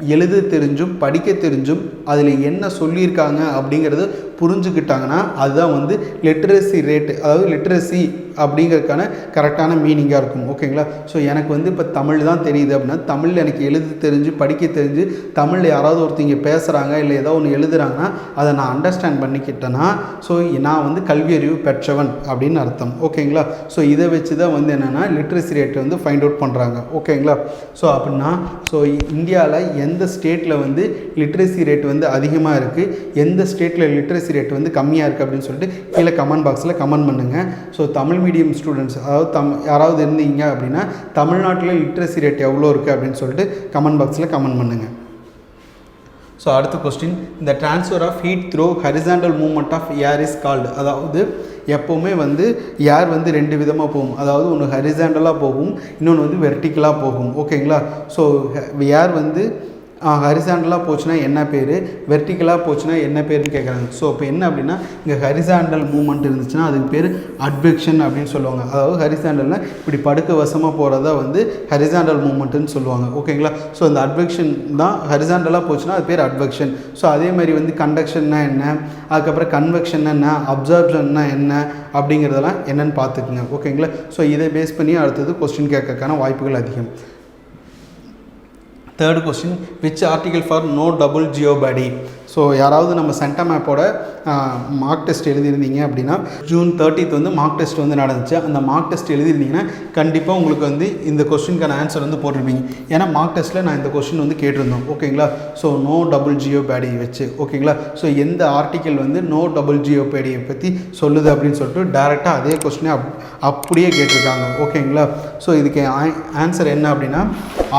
எழுத தெரிஞ்சும் படிக்க தெரிஞ்சும் அதில் என்ன சொல்லியிருக்காங்க அப்படிங்கிறது புரிஞ்சுக்கிட்டாங்கன்னா அதுதான் வந்து லிட்ரஸி ரேட்டு அதாவது லிட்ரஸி அப்படிங்கிறதுக்கான கரெக்டான மீனிங்காக இருக்கும். ஓகேங்களா ஸோ எனக்கு வந்து இப்போ தமிழ் தான் தெரியுது அப்படின்னா தமிழில் எனக்கு எழுத தெரிஞ்சு படிக்க தெரிஞ்சு தமிழில் யாராவது ஒருத்தங்க பேசுகிறாங்க இல்லை ஏதோ ஒன்று எழுதுறாங்கன்னா அதை நான் அண்டர்ஸ்டாண்ட் பண்ணிக்கிட்டேன்னா ஸோ நான் வந்து கல்வியறிவு பெற்றவன் அப்படின்னு அர்த்தம். ஓகேங்களா ஸோ இதை வச்சு தான் வந்து என்னென்னா லிட்ரஸி ரேட் வந்து ஃபைண்ட் அவுட் பண்ணுறாங்க ஓகேங்களா ஸோ அப்படின்னா ஸோ இந்தியாவில் எந்த ஸ்டேட்டில் வந்து லிட்ரஸி ரேட் வந்து அதிகமாக இருக்குது எந்த ஸ்டேட்டில் லிட்ரஸி ரேட் வந்து கம்மியாக இருக்குது அப்படின்னு சொல்லிட்டு கீழே கமெண்ட் பாக்ஸில் கமெண்ட் பண்ணுங்கள் ஸோ தமிழ் மீடியம் ஸ்டூடெண்ட்ஸ் அதாவது தம் யாராவது இருந்தீங்க அப்படின்னா தமிழ்நாட்டில் லிட்ரஸி ரேட் எவ்வளோ இருக்குது அப்படின்னு சொல்லிட்டு கமெண்ட் பாக்ஸில் கமெண்ட் பண்ணுங்கள் ஸோ அடுத்த கொஸ்டின் இந்த transfer of heat through horizontal movement of air is called அதாவது எப்போவுமே வந்து ஏர் வந்து ரெண்டு விதமாக போகும். அதாவது ஒன்று ஹரிசாண்டலாக போகும் இன்னொன்று வந்து வெர்டிக்கலாக போகும். ஓகேங்களா ஸோ ஏர் வந்து ஹரிசாண்டலாக போச்சுன்னா என்ன பேர்? வெர்டிக்கலாக போச்சுன்னா என்ன பேருன்னு கேட்குறாங்க ஸோ இப்போ என்ன அப்படின்னா இங்கே ஹரிசாண்டல் மூமெண்ட் இருந்துச்சுன்னா அதுக்கு பேர் அட்வெக்ஷன் அப்படின்னு சொல்லுவாங்க. அதாவது ஹரிசாண்டலில் இப்படி படுக்க வசமாக போகிறதா வந்து ஹரிசாண்டல் மூமெண்ட்டுன்னு சொல்லுவாங்க. ஓகேங்களா ஸோ இந்த அட்வெக்ஷன் தான் ஹரிசாண்டலாக போச்சுன்னா அது பேர் அட்வெக்ஷன் ஸோ அதே மாதிரி வந்து கண்டக்ஷன்னா என்ன? அதுக்கப்புறம் கன்வெக்ஷன் என்ன? அப்சர்ப்ஷன்னா என்ன? அப்படிங்கிறதெல்லாம் என்னென்னு பார்த்துக்குங்க. ஓகேங்களா ஸோ இதை பேஸ் பண்ணி அடுத்தது கொஸ்டின் கேட்கறதுக்கான வாய்ப்புகள் அதிகம். Third question which article for no double jeopardy so யாராவது நம்ம சென்டா மேப்போட மார்க் டெஸ்ட் எழுதியிருந்தீங்க அப்படின்னா ஜூன் தேர்ட்டித் வந்து மார்க் டெஸ்ட் வந்து நடந்துச்சு. அந்த மார்க் டெஸ்ட் எழுதியிருந்தீங்கன்னா கண்டிப்பாக உங்களுக்கு வந்து இந்த கொஸ்டினுக்கான ஆன்சர் வந்து போட்டிருப்பீங்க. ஏன்னா மார்க் டெஸ்ட்டில் நான் இந்த கொஸ்டின் வந்து கேட்டிருந்தோம். ஓகேங்களா? So no double jeopardy வச்சு. ஓகேங்களா? ஸோ எந்த ஆர்டிக்கல் வந்து நோ டபுள் ஜியோ பேடியை பற்றி சொல்லுது அப்படின்னு சொல்லிட்டு டேரெக்டாக அதே கொஸ்டினே அப் அப்படியே கேட்டிருக்காங்க. ஓகேங்களா? ஸோ இதுக்கு ஆன்சர் என்ன அப்படின்னா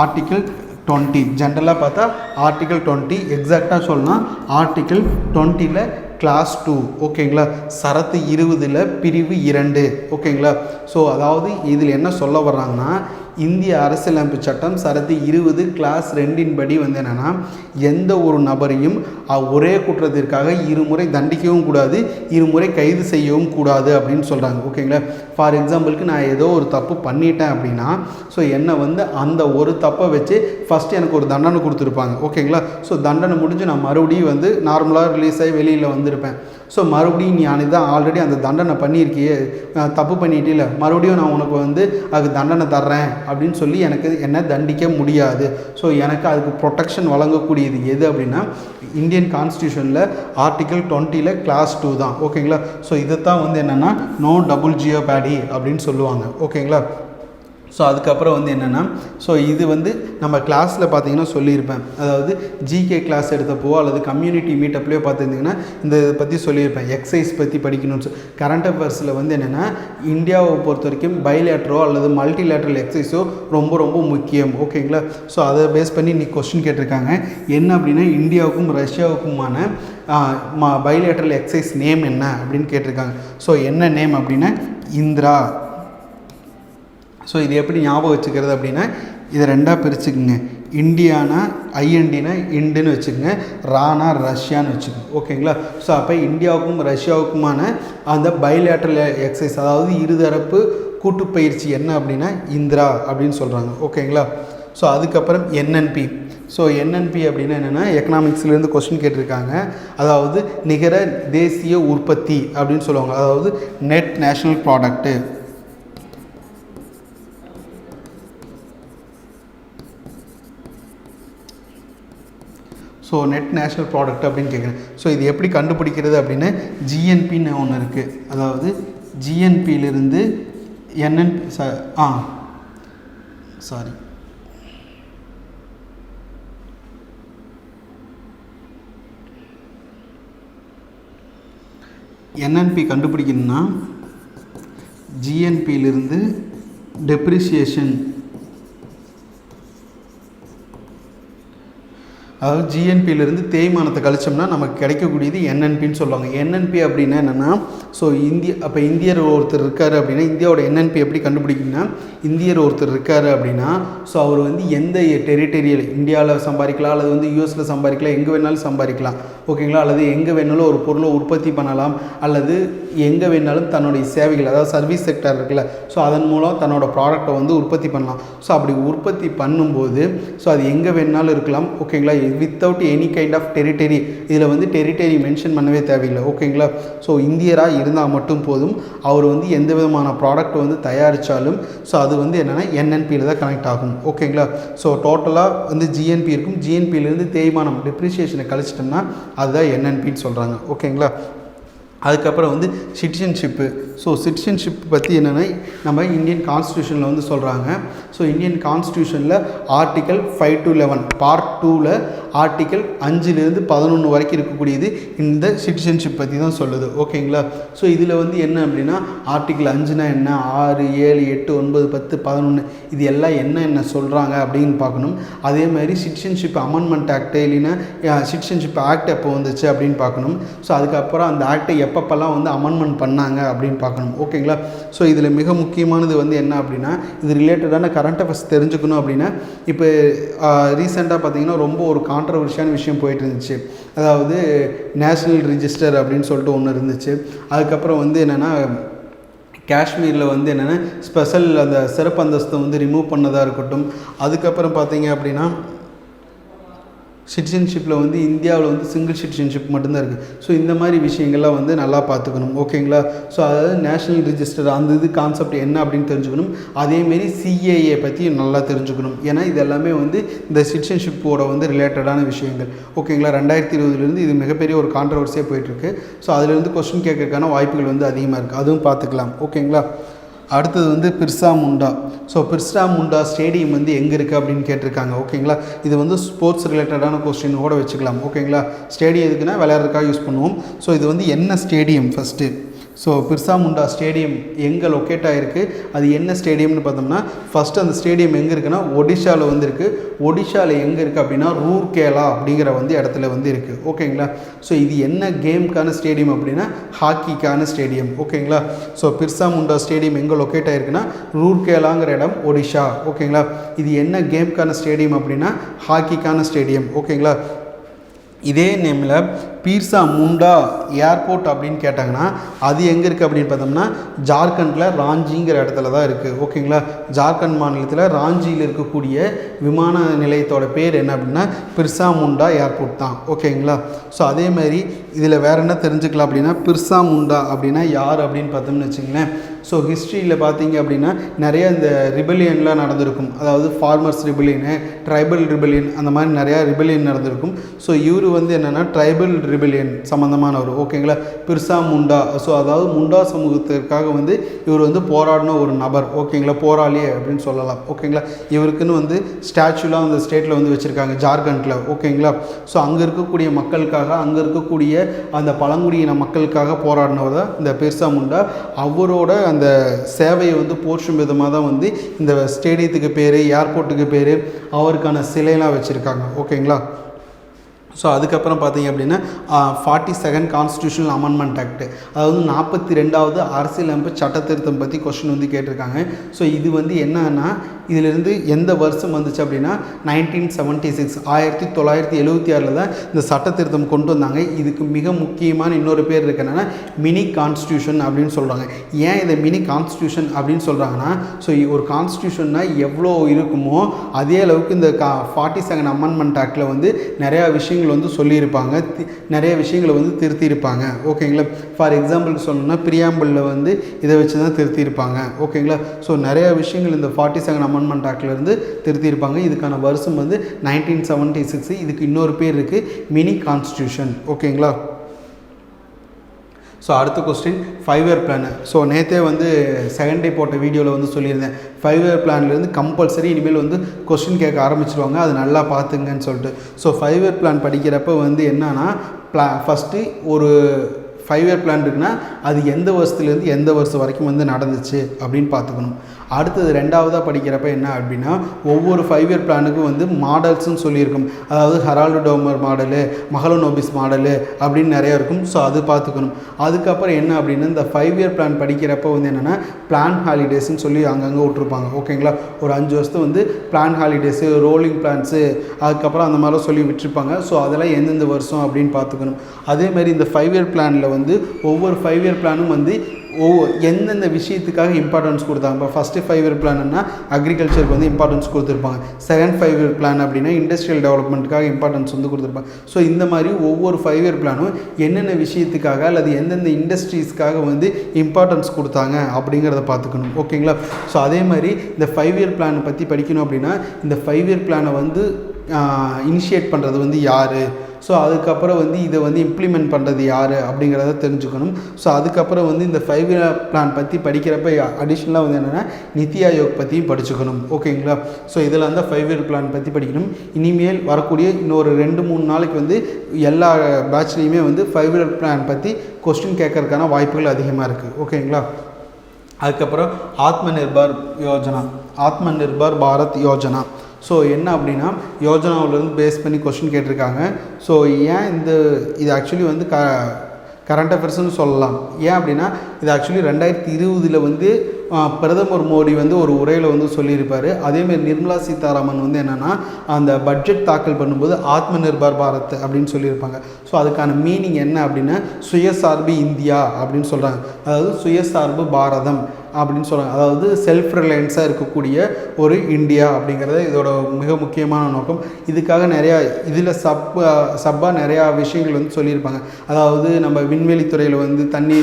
ஆர்டிக்கிள் டுவெண்ட்டி ஜென்ரலாக பார்த்தா ஆர்டிக்கல் டுவெண்ட்டி எக்ஸாக்டாக சொல்லணும் ஆர்டிக்கல் டுவெண்ட்டியில் கிளாஸ் டூ ஓகேங்களா சரத்து இருபதில் பிரிவு இரண்டு. ஓகேங்களா ஸோ அதாவது இதில் என்ன சொல்ல வர்றாங்கன்னா இந்திய அரசியலமைப்பு சட்டம் சரத்து இருபது கிளாஸ் ரெண்டின் படி வந்து என்னென்னா எந்த ஒரு நபரையும் ஒரே குற்றத்திற்காக இருமுறை தண்டிக்கவும் கூடாது இருமுறை கைது செய்யவும் கூடாது அப்படின்னு சொல்கிறாங்க ஓகேங்களா ஃபார் எக்ஸாம்பிளுக்கு நான் ஏதோ ஒரு தப்பு பண்ணிட்டேன் அப்படின்னா ஸோ என்னை வந்து அந்த ஒரு தப்பை வச்சு ஃபஸ்ட்டு எனக்கு ஒரு தண்டனை கொடுத்துருப்பாங்க. ஓகேங்களா ஸோ தண்டனை முடிஞ்சு நான் மறுபடியும் வந்து நார்மலாக ரிலீஸ் ஆகி வெளியில் வந்திருப்பேன். ஸோ மறுபடியும் நீ அன்னைக்கு தான் ஆல்ரெடி அந்த தண்டனை பண்ணியிருக்கியே தப்பு பண்ணிட்டில மறுபடியும் நான் உனக்கு வந்து அதுக்கு தண்டனை தர்றேன். அப்படின்னு சொல்லி எனக்கு என்ன தண்டிக்க முடியாது. ஸோ எனக்கு அதுக்கு ப்ரொடெக்ஷன் வழங்கக்கூடியது எது அப்படின்னா இந்தியன் கான்ஸ்டியூஷனில் ஆர்டிகல் டுவெண்ட்டியில் கிளாஸ் டூ தான். ஓகேங்களா ஸோ இதைத்தான் வந்து என்னென்னா நோ டபுள் ஜியோ பேடி அப்படின்னு சொல்லுவாங்க. ஓகேங்களா ஸோ அதுக்கப்புறம் வந்து என்னென்னா ஸோ இது வந்து நம்ம கிளாஸில் பார்த்தீங்கன்னா சொல்லியிருப்பேன். அதாவது ஜிகே கிளாஸ் எடுத்தப்போ அல்லது கம்யூனிட்டி மீட்டப்லேயோ பார்த்துருந்தீங்கன்னா இந்த இதை பற்றி சொல்லியிருப்பேன். எக்ஸசைஸ் பற்றி படிக்கணும்னு சொல்லி கரண்ட் அஃபேர்ஸில் வந்து என்னென்னா இந்தியாவை பொறுத்த வரைக்கும் பைலேட்ரோ அல்லது மல்டிலேட்ரல் எக்ஸசைஸோ ரொம்ப ரொம்ப முக்கியம். ஓகேங்களா ஸோ அதை பேஸ் பண்ணி இன்றைக்கி கொஸ்டின் கேட்டிருக்காங்க. என்ன அப்படின்னா இந்தியாவுக்கும் ரஷ்யாவுக்குமான பைலேட்ரல் எக்ஸசைஸ் நேம் என்ன அப்படின்னு கேட்டிருக்காங்க. ஸோ என்ன நேம் அப்படின்னா இந்திரா. ஸோ இது எப்படி ஞாபகம் வச்சுக்கிறது அப்படின்னா இதை ரெண்டாக பிரிச்சுக்குங்க. இந்தியானா ஐஎன்டினா இண்டுன்னு வச்சுக்கோங்க. ரானா ரஷ்யான்னு வச்சுக்கோங்க. ஓகேங்களா ஸோ அப்போ இந்தியாவுக்கும் ரஷ்யாவுக்குமான அந்த பைலேட்ரல் எக்ஸசைஸ் அதாவது இருதரப்பு கூட்டுப்பயிற்சி என்ன அப்படின்னா இந்திரா அப்படின்னு சொல்கிறாங்க ஓகேங்களா ஸோ அதுக்கப்புறம் என்என்பி ஸோ என்என்பி அப்படின்னா என்னென்னா எக்கனாமிக்ஸ்லேருந்து கொஸ்டின் கேட்டிருக்காங்க. அதாவது நிகர தேசிய உற்பத்தி அப்படின்னு சொல்லுவாங்க. அதாவது net national product so net national product அப்படின்னு கேட்குறேன் ஸோ இது எப்படி கண்டுபிடிக்கிறது அப்படின்னு ஜிஎன்பின்னு ஒன்று இருக்குது அதாவது ஜிஎன்பியிலிருந்து என்என்பி ச ஆ சாரி என்என்பி கண்டுபிடிக்கணும்னா ஜிஎன்பியிலிருந்து டெப்ரிசியேஷன் அதாவது ஜிஎன்பியிலிருந்து தேய்மானத்தை கழிச்சோம்னா நமக்கு கிடைக்கக்கூடியது என்என்பின்னு சொல்லுவாங்க. என்என்பி அப்படின்னா என்னென்னா ஸோ இந்திய அப்போ இந்தியர் ஒருத்தர் இருக்கார் அப்படின்னா இந்தியாவோட என்என்பி எப்படி கண்டுபிடிக்குன்னா இந்தியர் ஒருத்தர் இருக்கார் அப்படின்னா ஸோ அவர் வந்து எந்த டெரிட்டரியல் இந்தியாவில் சம்பாதிக்கலாம் அல்லது வந்து யூஎஸில் சம்பாதிக்கலாம் எங்கே வேணாலும் சம்பாதிக்கலாம். ஓகேங்களா அல்லது எங்கே வேணாலும் ஒரு பொருளை உற்பத்தி பண்ணலாம் அல்லது எங்கே வேணாலும் தன்னுடைய சேவைகள் அதாவது சர்வீஸ் செக்டர் இருக்குல்ல ஸோ அதன் மூலம் தன்னோட ப்ராடக்ட்டை வந்து உற்பத்தி பண்ணலாம். ஸோ அப்படி உற்பத்தி பண்ணும்போது ஸோ அது எங்கே வேணாலும் இருக்கலாம். ஓகேங்களா without any kind of territory இதில் வந்து டெரிட்டரி மென்ஷன் பண்ணவே தேவையில்லை. ஓகேங்களா ஸோ இந்தியராக இருந்தால் மட்டும் போதும். அவர் வந்து எந்த விதமான ப்ராடக்ட் வந்து தயாரித்தாலும் ஸோ அது வந்து என்னென்னா என்என்பியில் தான் கனெக்ட் ஆகும். ஓகேங்களா ஸோ டோட்டலாக வந்து ஜிஎன்பி இருக்கும். ஜிஎன்பியிலேருந்து தேய்மானம் டிப்ரிசியேஷனை கழிச்சிட்டோம்னா அதுதான் என்என்பின்னு சொல்கிறாங்க ஓகேங்களா அதுக்கப்புறம் வந்து சிட்டிசன்ஷிப்பு ஸோ சிட்டிசன்ஷிப் பற்றி என்னென்னா நம்ம இந்தியன் கான்ஸ்டியூஷனில் வந்து சொல்கிறாங்க so Indian கான்ஸ்டியூஷனில் article five to eleven part டூவில் ஆர்டிக்கல் அஞ்சுலேருந்து பதினொன்று வரைக்கும் இருக்கக்கூடியது இந்த சிட்டிசன்ஷிப் பற்றி தான் சொல்லுது. ஓகேங்களா ஸோ இதில் வந்து என்ன அப்படின்னா ஆர்டிக்கல் அஞ்சுனா என்ன? ஆறு ஏழு எட்டு ஒன்பது பத்து பதினொன்று இது எல்லாம் என்ன என்ன சொல்கிறாங்க அப்படின்னு பார்க்கணும். அதே மாதிரி சிட்டிசன்ஷிப் அமெண்ட்மெண்ட் ஆக்ட் இல்லைன்னா சிட்டிசன்ஷிப் ஆக்ட் எப்போ வந்துச்சு அப்படின்னு பார்க்கணும். ஸோ அதுக்கப்புறம் அந்த ஆக்டை எப்பப்பெல்லாம் வந்து அமெண்ட்மெண்ட் பண்ணாங்க அப்படின்னு பார்க்கணும். ஓகேங்களா ஸோ இதில் மிக முக்கியமானது வந்து என்ன அப்படின்னா இது ரிலேட்டடான கரண்ட் அஃபேர்ஸ் தெரிஞ்சுக்கணும் அப்படின்னா இப்போ ரீசெண்டாக பார்த்தீங்கன்னா ரொம்ப ஒரு கான்ட்ரவர்ஷியான விஷயம் போயிட்டு இருந்துச்சு. அதாவது நேஷ்னல் ரிஜிஸ்டர் அப்படின்னு சொல்லிட்டு ஒன்று இருந்துச்சு. அதுக்கப்புறம் வந்து என்னென்னா காஷ்மீரில் வந்து என்னென்னா ஸ்பெஷல் அந்த சிறப்பு அந்தஸ்தை வந்து ரிமூவ் பண்ணதாக இருக்கட்டும். அதுக்கப்புறம் பார்த்தீங்க அப்படின்னா சிட்டிசன்ஷிப்பில் வந்து இந்தியாவில் வந்து சிங்கிள் சிட்டிசன்ஷிப் மட்டும்தான் இருக்குது ஸோ இந்த மாதிரி விஷயங்கள்லாம் வந்து நல்லா பார்த்துக்கணும். ஓகேங்களா? ஸோ அதாவது நேஷ்னல் ரிஜிஸ்டர் அந்த இது கான்செப்ட் என்ன அப்படின்னு தெரிஞ்சுக்கணும். அதேமாரி சிஏஏ பற்றி நல்லா தெரிஞ்சுக்கணும். ஏன்னா இது எல்லாமே வந்து இந்த சிட்டிசன்ஷிப்போட வந்து ரிலேட்டடான விஷயங்கள். ஓகேங்களா? ரெண்டாயிரத்தி இருபதுலேருந்து இது மிகப்பெரிய ஒரு கான்ட்ரவர்சியாக போயிட்டுருக்கு ஸோ அதுலேருந்து கொஸ்டின் கேட்கறதுக்கான வாய்ப்புகள் வந்து அதிகமாக இருக்குது அதுவும் பார்த்துக்கலாம். ஓகேங்களா? அடுத்தது வந்து பிர்சா முண்டா. ஸோ பிர்சா முண்டா ஸ்டேடியம் வந்து எங்கே இருக்குது அப்படின்னு கேட்டிருக்காங்க. ஓகேங்களா இது வந்து ஸ்போர்ட்ஸ் ரிலேட்டடான கொஸ்டின் கூட வச்சுக்கலாம். ஓகேங்களா ஸ்டேடியம் எதுக்குன்னா விளையாடுறதுக்காக யூஸ் பண்ணுவோம். ஸோ இது வந்து என்ன stadium first so Birsa Munda stadium எங்கே லொக்கேட் ஆகிருக்கு அது என்ன ஸ்டேடியம்னு பார்த்தோம்னா ஃபஸ்ட்டு அந்த ஸ்டேடியம் எங்கே இருக்குன்னா ஒடிஷாவில் வந்து இருக்குது ஒடிஷாவில் எங்கே இருக்குது அப்படின்னா ரூர்கேலா அப்படிங்கிற வந்து இடத்துல வந்து இருக்குது ஓகேங்களா ஸோ இது என்ன கேமுக்கான ஸ்டேடியம் அப்படின்னா ஹாக்கிக்கான ஸ்டேடியம் ஓகேங்களா ஸோ பிர்சா முண்டா ஸ்டேடியம் எங்கே லொக்கேட் ஆகிருக்குன்னா ரூர்கேலாங்கிற இடம் ஒடிஷா ஓகேங்களா இது என்ன கேமுக்கான ஸ்டேடியம் அப்படின்னா ஹாக்கிக்கான ஸ்டேடியம் ஓகேங்களா இதே நேமில் பீர்சா முண்டா ஏர்போர்ட் அப்படின்னு கேட்டாங்கன்னா அது எங்கே இருக்குது அப்படின்னு பார்த்தோம்னா ஜார்க்கண்டில் ராஞ்சிங்கிற இடத்துல தான் இருக்குது ஓகேங்களா? ஜார்க்கண்ட் மாநிலத்தில் ராஞ்சியில் இருக்கக்கூடிய விமான நிலையத்தோட பேர் என்ன அப்படின்னா பிர்சா முண்டா ஏர்போர்ட் தான். ஓகேங்களா? ஸோ அதே மாதிரி இதில் வேறு என்ன தெரிஞ்சுக்கலாம் அப்படின்னா பிர்சா முண்டா அப்படின்னா யார் அப்படின்னு பார்த்தோம்னு வச்சுங்களேன். ஸோ ஹிஸ்ட்ரியில் பார்த்தீங்க அப்படின்னா நிறைய இந்த ரிபெலியன்லாம் நடந்திருக்கும். அதாவது ஃபார்மர்ஸ் ரிபெலியனு ட்ரைபல் ரிபெலியன் அந்த மாதிரி நிறையா ரிபெலியன் நடந்திருக்கும். ஸோ இவர் வந்து என்னென்னா ட்ரைபல் ரிபிலியன் சம்மந்தமானவர் ஓகேங்களா பிர்சா முண்டா. ஸோ அதாவது முண்டா சமூகத்திற்காக வந்து இவர் வந்து போராடின ஒரு நபர். ஓகேங்களா போராளி அப்படின்னு சொல்லலாம். ஓகேங்களா இவருக்குன்னு வந்து ஸ்டாச்சுலாம் அந்த ஸ்டேட்டில் வந்து வச்சுருக்காங்க ஜார்க்கண்டில். ஓகேங்களா ஸோ அங்கே இருக்கக்கூடிய மக்களுக்காக அங்கே இருக்கக்கூடிய அந்த பழங்குடியின மக்களுக்காக போராடினவர் தான் இந்த பிர்சா முண்டா. அவரோட அந்த சேவையை வந்து போற்றும் விதமாக தான் வந்து இந்த ஸ்டேடியத்துக்கு பேர் ஏர்போர்ட்டுக்கு பேர் அவருக்கான சிலையெல்லாம் வச்சுருக்காங்க. ஓகேங்களா ஸோ அதுக்கப்புறம் பார்த்தீங்க அப்படின்னா forty second constitutional amendment act அதாவது நாற்பத்தி ரெண்டாவது அரசியலமைப்பு சட்ட திருத்தம் பற்றி கொஸ்டின் வந்து கேட்டிருக்காங்க. ஸோ இது வந்து என்னன்னா இதிலிருந்து எந்த வருஷம் வந்துச்சு அப்படின்னா நைன்டீன் செவன்ட்டி சிக்ஸ் ஆயிரத்தி தொள்ளாயிரத்தி எழுபத்தி ஆறில் தான் இந்த சட்ட திருத்தம் கொண்டு வந்தாங்க. இதுக்கு மிக முக்கியமான இன்னொரு பேர் இருக்கு. மினி கான்ஸ்டியூஷன் அப்படின்னு சொல்கிறாங்க ஏன் இதை மினி கான்ஸ்டியூஷன் அப்படின்னு சொல்கிறாங்கன்னா ஸோ ஒரு கான்ஸ்டியூஷன்னா எவ்வளோ இருக்குமோ அதே அளவுக்கு இந்த கா ஃபார்ட்டி செகண்ட் அமெண்ட்மெண்ட் ஆக்டில் வந்து நிறையா விஷயங்கள் வந்து சொல்லியிருப்பாங்க. நிறைய விஷயங்களை வந்து திருத்தியிருப்பாங்க. ஓகேங்களா? ஃபார் எக்ஸாம்பிளுக்கு சொல்லணும்னா பிரியாம்பிளில் வந்து இதை வச்சு தான் திருத்தியிருப்பாங்க. ஓகேங்களா? ஸோ நிறைய விஷயங்கள் இந்த ஃபார்ட்டி செகண்ட் அமெண்ட்மெண்ட் ஆக்ட்லேருந்து திருத்தியிருப்பாங்க. இதுக்கான வருஷம் வந்து நைன்டீன் செவன்ட்டி சிக்ஸ் இதுக்கு இன்னொரு பேர் இருக்குது மினி கான்ஸ்டியூஷன் ஓகேங்களா? ஸோ அடுத்த question five year plan so நேற்றே வந்து செகண்ட் டே போட்ட வீடியோவில் வந்து சொல்லியிருந்தேன். ஃபைவ் இயர் பிளான்லேருந்து கம்பல்சரி இனிமேல் வந்து கொஸ்டின் கேட்க ஆரம்பிச்சிருவாங்க. அது நல்லா பார்த்துங்கன்னு சொல்லிட்டு. ஸோ ஃபைவ் இயர் பிளான் படிக்கிறப்ப வந்து என்னன்னா பிளா ஃபஸ்ட்டு ஒரு ஃபைவ் இயர் பிளான் இருக்குன்னா அது எந்த வருஷத்துலேருந்து எந்த வருஷம் வரைக்கும் வந்து நடந்துச்சு அப்படின்னு பார்த்துக்கணும். அடுத்தது ரெண்டாவதாக படிக்கிறப்ப என்ன அப்படின்னா ஒவ்வொரு ஃபைவ் இயர் பிளானுக்கும் வந்து மாடல்ஸ்னு சொல்லியிருக்கும். அதாவது Harrod Domar model Mahalanobis model அப்படின்னு நிறையா இருக்கும். ஸோ அது பார்த்துக்கணும். அதுக்கப்புறம் என்ன அப்படின்னா இந்த ஃபைவ் இயர் பிளான் படிக்கிறப்ப வந்து என்னென்னா பிளான் ஹாலிடேஸ்னு சொல்லி அங்கங்கே விட்ருப்பாங்க ஓகேங்களா ஒரு அஞ்சு வருஷத்து வந்து பிளான் ஹாலிடேஸு ரோலிங் பிளான்ஸு அதுக்கப்புறம் அந்த மாதிரிலாம் சொல்லி விட்டுருப்பாங்க. ஸோ அதெல்லாம் எந்தெந்த வருஷம் அப்படின்னு பார்த்துக்கணும். அதேமாதிரி இந்த ஃபைவ் இயர் பிளானில் வந்து வந்து ஒவ்வொரு ஃபைவ் இயர் பிளானும் வந்து ஒவ்வொரு எந்தெந்த விஷயத்துக்காக இம்பார்ட்டன்ஸ் கொடுத்தாங்க. இப்போ ஃபஸ்ட்டு ஃபைவ் இயர் பிளான்னா அக்ரிகல்ச்சருக்கு வந்து இம்பார்ட்டன்ஸ் கொடுத்துருப்பாங்க. செகண்ட் ஃபைவ் இயர் பிளான் அப்படின்னா இண்டஸ்ட்ரியல் டெவலப்மெண்ட்டுக்காக இம்பார்ட்டன்ஸ் வந்து கொடுத்துருப்பாங்க. ஸோ இந்த மாதிரி ஒவ்வொரு ஃபைவ் இயர் பிளானும் என்னென்ன விஷயத்துக்காக அல்லது எந்தெந்த இண்டஸ்ட்ரீஸ்க்காக வந்து இம்பார்ட்டன்ஸ் கொடுத்தாங்க அப்படிங்கிறத பார்த்துக்கணும். ஓகேங்களா ஸோ அதே மாதிரி இந்த ஃபைவ் இயர் பிளானை பற்றி படிக்கணும் அப்படின்னா இந்த ஃபைவ் இயர் பிளானை வந்து இனிஷியேட் பண்ணுறது வந்து யார்? ஸோ அதுக்கப்புறம் வந்து இதை வந்து இம்ப்ளிமெண்ட் பண்ணுறது யார் அப்படிங்கிறத தெரிஞ்சுக்கணும். ஸோ அதுக்கப்புறம் வந்து இந்த ஃபைவ் இயர் பிளான் பற்றி படிக்கிறப்ப அடிஷ்னலாக வந்து என்னென்னா நித்தி ஆயோக் பற்றியும் படிச்சுக்கணும். ஓகேங்களா ஸோ இதில் வந்து ஃபைவ் இயர் பிளான் பற்றி படிக்கணும். இனிமேல் வரக்கூடிய இன்னொரு ரெண்டு மூணு நாளைக்கு வந்து எல்லா பேட்ச்லேயுமே வந்து ஃபைவ் இயர் பிளான் பற்றி கொஸ்டின் கேட்கறதுக்கான வாய்ப்புகள் அதிகமாக இருக்குது ஓகேங்களா அதுக்கப்புறம் ஆத்ம நிர்பார் யோஜனா. ஆத்ம நிர்பார் பாரத் யோஜனா. ஸோ என்ன அப்படின்னா யோஜனாவிலேருந்து பேஸ் பண்ணி கொஸ்டின் கேட்டிருக்காங்க. ஸோ ஏன் இந்த இது ஆக்சுவலி வந்து க கரண்ட் அஃபேர்ஸ்னு சொல்லலாம். ஏன் அப்படின்னா இது ஆக்சுவலி ரெண்டாயிரத்தி இருபதில் வந்து பிரதமர் மோடி வந்து ஒரு உரையில் வந்து சொல்லியிருப்பார். அதேமாதிரி நிர்மலா சீதாராமன் வந்து என்னென்னா அந்த பட்ஜெட் தாக்கல் பண்ணும்போது ஆத்ம நிர்பார் பாரத் அப்படின்னு சொல்லியிருப்பாங்க. ஸோ அதுக்கான மீனிங் என்ன அப்படின்னா சுயசார்பு இந்தியா அப்படின்னு சொல்கிறாங்க அதாவது சுயசார்பு பாரதம் அப்படின்னு சொல்கிறாங்க அதாவது செல்ஃப் ரிலையன்ஸாக இருக்கக்கூடிய ஒரு இந்தியா அப்படிங்கிறது இதோட மிக முக்கியமான நோக்கம். இதுக்காக நிறையா இதில் சப் சப்பாக நிறையா விஷயங்கள் வந்து சொல்லியிருப்பாங்க. அதாவது நம்ம விண்வெளித்துறையில் வந்து தண்ணி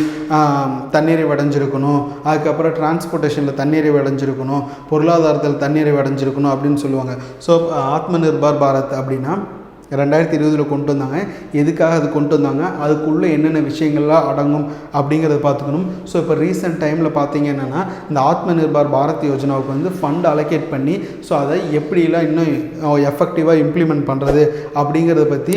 தண்ணீரை அடைஞ்சிருக்கணும் அதுக்கப்புறம் டிரான்ஸ்போர்ட்டேஷனில் தண்ணீரை அடைஞ்சிருக்கணும் பொருளாதாரத்தில் தண்ணீரை அடைஞ்சிருக்கணும் அப்படின்னு சொல்லுவாங்க. ஸோ ஆத்ம நிர்பார் பாரத் அப்படின்னா ரெண்டாயிரத்தி இருபதில் கொண்டு வந்தாங்க. எதுக்காக அது கொண்டு வந்தாங்க? அதுக்குள்ளே என்னென்ன விஷயங்கள்லாம் அடங்கும் அப்படிங்கிறத பார்த்துக்கணும். ஸோ இப்போ ரீசெண்ட் டைமில் பார்த்தீங்க என்னென்னா இந்த ஆத்ம நிர்பார் பாரத் யோஜனாவுக்கு வந்து ஃபண்ட் அலோகேட் பண்ணி ஸோ அதை எப்படிலாம் இன்னும் எஃபெக்டிவாக இம்ப்ளிமெண்ட் பண்ணுறது அப்படிங்கிறத பற்றி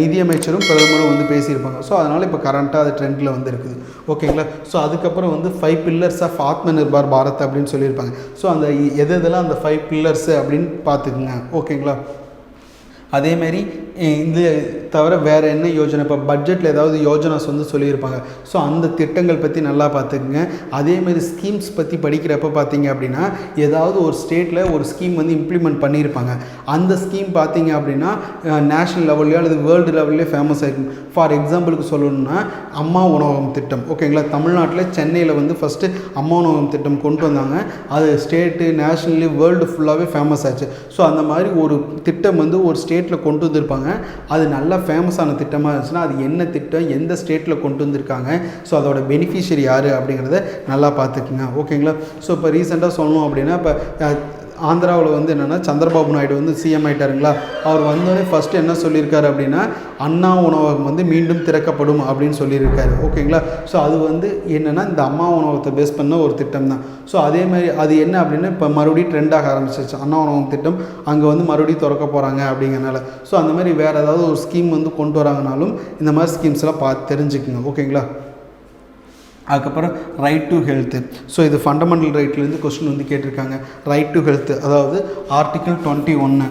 நிதியமைச்சரும் பிரதமரும் வந்து பேசியிருப்பாங்க. ஸோ அதனால் இப்போ கரண்ட்டாக அது ட்ரெண்டில் வந்து இருக்குது ஓகேங்களா ஸோ அதுக்கப்புறம் வந்து five pillars of Atma Nirbhar Bharat அப்படின்னு சொல்லியிருப்பாங்க. ஸோ அந்த எது எதெல்லாம் அந்த ஃபைவ் பில்லர்ஸு அப்படின்னு பார்த்துக்குங்க. ஓகேங்களா அதேமாரி இது தவிர வேறு என்ன யோஜனை? இப்போ பட்ஜெட்டில் ஏதாவது யோஜனாஸ் வந்து சொல்லியிருப்பாங்க. ஸோ அந்த திட்டங்கள் பற்றி நல்லா பார்த்துக்குங்க. அதேமாரி ஸ்கீம்ஸ் பற்றி படிக்கிறப்ப பார்த்தீங்க அப்படின்னா ஏதாவது ஒரு ஸ்டேட்டில் ஒரு ஸ்கீம் வந்து இம்ப்ளிமெண்ட் பண்ணியிருப்பாங்க. அந்த ஸ்கீம் பார்த்தீங்க அப்படின்னா நேஷ்னல் லெவல்லையோ அல்லது வேர்ல்டு லெவல்லையோ ஃபேமஸ் ஆகிருக்கும் ஃபார் எக்ஸாம்பிளுக்கு சொல்லணும்னா அம்மா உணவகம் திட்டம். ஓகேங்களா தமிழ்நாட்டில் சென்னையில் வந்து ஃபஸ்ட்டு அம்மா உணவகம் திட்டம் கொண்டு வந்தாங்க. அது ஸ்டேட்டு நேஷ்னலி வேர்ல்டு ஃபுல்லாகவே ஃபேமஸ் ஆச்சு. ஸோ அந்த மாதிரி ஒரு திட்டம் வந்து ஒரு ஸ்டேட்டில் கொண்டு வந்திருப்பாங்க. அது நல்லா ஃபேமஸான திட்டமாக இருந்துச்சுன்னா அது என்ன திட்டம் எந்த ஸ்டேட்டில் கொண்டு வந்திருக்காங்க ஸோ அதோட பெனிஃபிஷியரி யார் அப்படிங்கிறத நல்லா பார்த்துக்குங்க. ஓகேங்களா ஸோ இப்போ ரீசெண்டாக சொல்லணும் அப்படின்னா இப்போ ஆந்திராவில் வந்து என்னென்னா சந்திரபாபு நாயுடு வந்து சிஎம் ஆயிட்டாருங்களா? அவர் வந்தோடனே ஃபஸ்ட்டு என்ன சொல்லியிருக்காரு அப்படின்னா அண்ணா உணவகம் வந்து மீண்டும் திறக்கப்படும் அப்படின்னு சொல்லியிருக்காரு. ஓகேங்களா? ஸோ அது வந்து என்னென்னா இந்த அம்மா உணவகத்தை பேஸ் பண்ண ஒரு திட்டம் தான் ஸோ அதே மாதிரி அது என்ன அப்படின்னா இப்போ மறுபடியும் ட்ரெண்டாக ஆரம்பிச்சிருச்சு. அண்ணா உணவகம் திட்டம் அங்கே வந்து மறுபடியும் திறக்க போகிறாங்க அப்படிங்கிறனால. ஸோ அந்த மாதிரி வேறு ஏதாவது ஒரு ஸ்கீம் வந்து கொண்டு வராங்கனாலும் இந்த மாதிரி ஸ்கீம்ஸ்லாம் பார்த்து தெரிஞ்சுக்குங்க. ஓகேங்களா? அதுக்கப்புறம் ரைட் டு ஹெல்த்து ஸோ இது ஃபண்டமெண்டல் ரைட்லேருந்து கொஸ்டின் வந்து கேட்டிருக்காங்க. ரைட் டு ஹெல்த்து அதாவது ஆர்டிக்கிள் டுவெண்ட்டி ஒன்று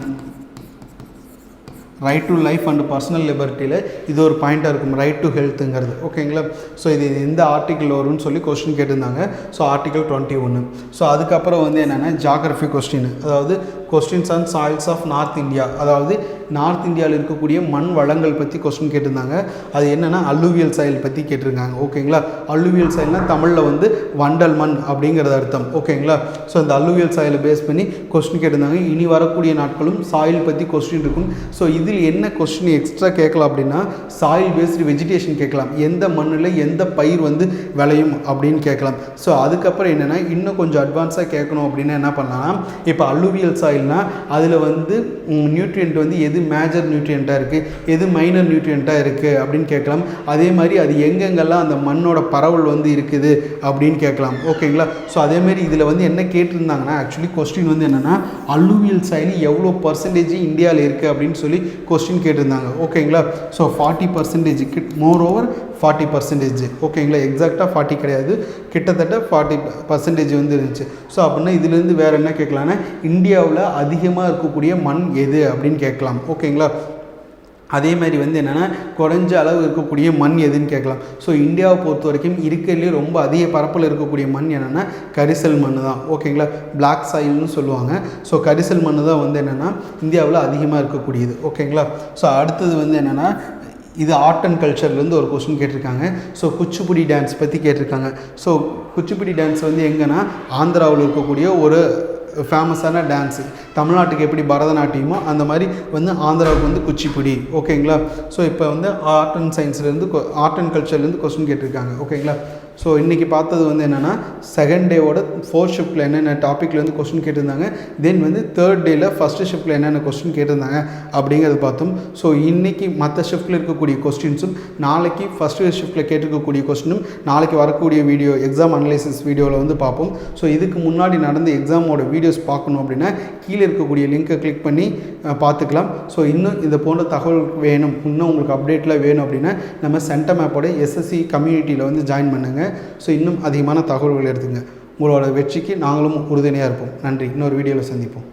right to life and personal லிபர்ட்டியில் இது ஒரு பாயிண்ட்டாக இருக்கும். ரைட் டு ஹெல்த்துங்கிறது ஓகேங்களா ஸோ இது எந்த ஆர்டிக்கிள் வரும்னு சொல்லி கொஸ்டின் கேட்டிருந்தாங்க. ஸோ ஆர்டிக்கிள் டுவெண்ட்டி ஒன்று ஸோ அதுக்கப்புறம் வந்து என்னென்னா ஜாகிரஃபி கொஸ்டின் அதாவது questions on soils of north India அதாவது நார்த் இந்தியாவில் இருக்கக்கூடிய மண் வளங்கள் பற்றி கொஸ்டின் கேட்டிருந்தாங்க. அது என்னென்னா அல்லூவியல் சாயில் பற்றி கேட்டிருக்காங்க. ஓகேங்களா அல்லுவியல் சாயில்னால் தமிழில் வந்து வண்டல் மண் அப்படிங்கிறது அர்த்தம். ஓகேங்களா ஸோ அந்த அல்லுவியல் சாயிலை பேஸ் பண்ணி கொஸ்டின் கேட்டிருந்தாங்க. இனி வரக்கூடிய நாட்களும் சாயில் பற்றி கொஸ்டின் இருக்கும். ஸோ இதில் என்ன கொஸ்டின் எக்ஸ்ட்ரா கேட்கலாம் அப்படின்னா சாயில் பேஸ்டு வெஜிடேஷன் கேட்கலாம். எந்த மண்ணில் எந்த பயிர் வந்து விளையும் அப்படின்னு கேட்கலாம். ஸோ அதுக்கப்புறம் என்னென்னா இன்னும் கொஞ்சம் அட்வான்ஸாக கேட்கணும் அப்படின்னா என்ன பண்ணலாம்? இப்போ அல்லுவியல் சாயில் சாயில்னால் அதில் வந்து நியூட்ரியன்ட் வந்து எது மேஜர் நியூட்ரியண்ட்டாக இருக்குது எது மைனர் நியூட்ரியண்ட்டாக இருக்குது அப்படின்னு கேட்கலாம். அதே மாதிரி அது எங்கெங்கெல்லாம் அந்த மண்ணோட பரவல் வந்து இருக்குது அப்படின்னு கேட்கலாம். ஓகேங்களா? ஸோ அதேமாரி இதில் வந்து என்ன கேட்டிருந்தாங்கன்னா ஆக்சுவலி கொஸ்டின் வந்து என்னென்னா அலுவியல் சாயில் எவ்வளோ பர்சன்டேஜ் இந்தியாவில் இருக்குது அப்படின்னு சொல்லி கொஸ்டின் கேட்டிருந்தாங்க. ஓகேங்களா? ஸோ ஃபார்ட்டி பர்சன்டேஜ் கிட் மோர் ஓவர் ஃபார்ட்டி பர்சன்டேஜ் ஓகேங்களா எக்ஸாக்டாக ஃபார்ட்டி கிடையாது. கிட்டத்தட்ட ஃபார்ட்டி பர்சன்டேஜ் வந்து இருந்துச்சு. ஸோ அப்படின்னா இதுலேருந்து வேறு என்ன கேட்கலான்னா இந்தியாவில் அதிகமாக இருக்கக்கூடிய மண் எது அப்படின்னு கேட்கலாம். ஓகேங்களா? அதே மாதிரி வந்து என்னென்னா குறைஞ்ச அளவு இருக்கக்கூடிய மண் எதுன்னு கேட்கலாம். ஸோ இந்தியாவை பொறுத்த வரைக்கும் இருக்கிறதுலே ரொம்ப அதிக பரப்பில் இருக்கக்கூடிய மண் என்னென்னா கரிசல் மண் தான். ஓகேங்களா? பிளாக் சாயில்னு சொல்லுவாங்க. ஸோ கரிசல் மண் தான் வந்து என்னென்னா இந்தியாவில் அதிகமாக இருக்கக்கூடியது. ஓகேங்களா? ஸோ அடுத்தது வந்து என்னென்னா இது ஆர்ட் அண்ட் கல்ச்சர்லேருந்து ஒரு கொஸ்டின் கேட்டிருக்காங்க. ஸோ குச்சிப்புடி டான்ஸ் பற்றி கேட்டிருக்காங்க. ஸோ குச்சிப்புடி டான்ஸ் வந்து எங்கன்னா ஆந்திராவில் இருக்கக்கூடிய ஒரு ஃபேமஸான டான்ஸு தமிழ்நாட்டுக்கு எப்படி பரதநாட்டியமோ அந்த மாதிரி வந்து ஆந்திராவுக்கு வந்து குச்சிப்புடி. ஓகேங்களா ஸோ இப்போ வந்து ஆர்ட் அண்ட் சயின்ஸ்லேருந்து ஆர்ட் அண்ட் கல்ச்சர்லேருந்து கொஸ்டின் கேட்டிருக்காங்க. ஓகேங்களா ஸோ இன்றைக்கி பார்த்தது வந்து என்னென்னா செகண்ட் டேவோட ஃபோர்த் ஷிஃப்ட்டில் என்னென்ன டாப்பிக்கில் வந்து கொஸ்டின் கேட்டிருந்தாங்க. தென் வந்து தேர்ட் டேயில் ஃபஸ்ட்டு ஷிஃப்ட்டில் என்னென்ன கொஸ்டின் கேட்டிருந்தாங்க அப்படிங்கிறத பார்த்தோம். ஸோ இன்றைக்கி மற்ற ஷிஃப்ட்டில் இருக்கக்கூடிய கொஸ்டின்ஸும் நாளைக்கு ஃபஸ்ட்டு ஷிஃப்ட்டில் கேட்டிருக்கக்கூடிய கொஸ்டினும் நாளைக்கு வரக்கூடிய வீடியோ எக்ஸாம் அனலைசிஸ் வீடியோவில் வந்து பார்ப்போம். ஸோ இதுக்கு முன்னாடி நடந்த எக்ஸாமோட வீடியோஸ் பார்க்கணும் அப்படின்னா கீழே இருக்கக்கூடிய லிங்க்கை கிளிக் பண்ணி பார்த்துக்கலாம். ஸோ இன்னும் இந்த போன்ற தகவல் வேணும் இன்னும் உங்களுக்கு அப்டேட்டில் வேணும் அப்படின்னா நம்ம சென்டர் மேப்போட எஸ்எஸ்சி கம்யூனிட்டியில் வந்து ஜாயின் பண்ணுங்கள் ஸோ இன்னும் அதிகமான தகவல்கள் எடுத்துங்க. உங்களோட வெற்றிக்கு நாங்களும் உறுதுணையாக இருப்போம். நன்றி. இன்னொரு வீடியோவில் சந்திப்போம்.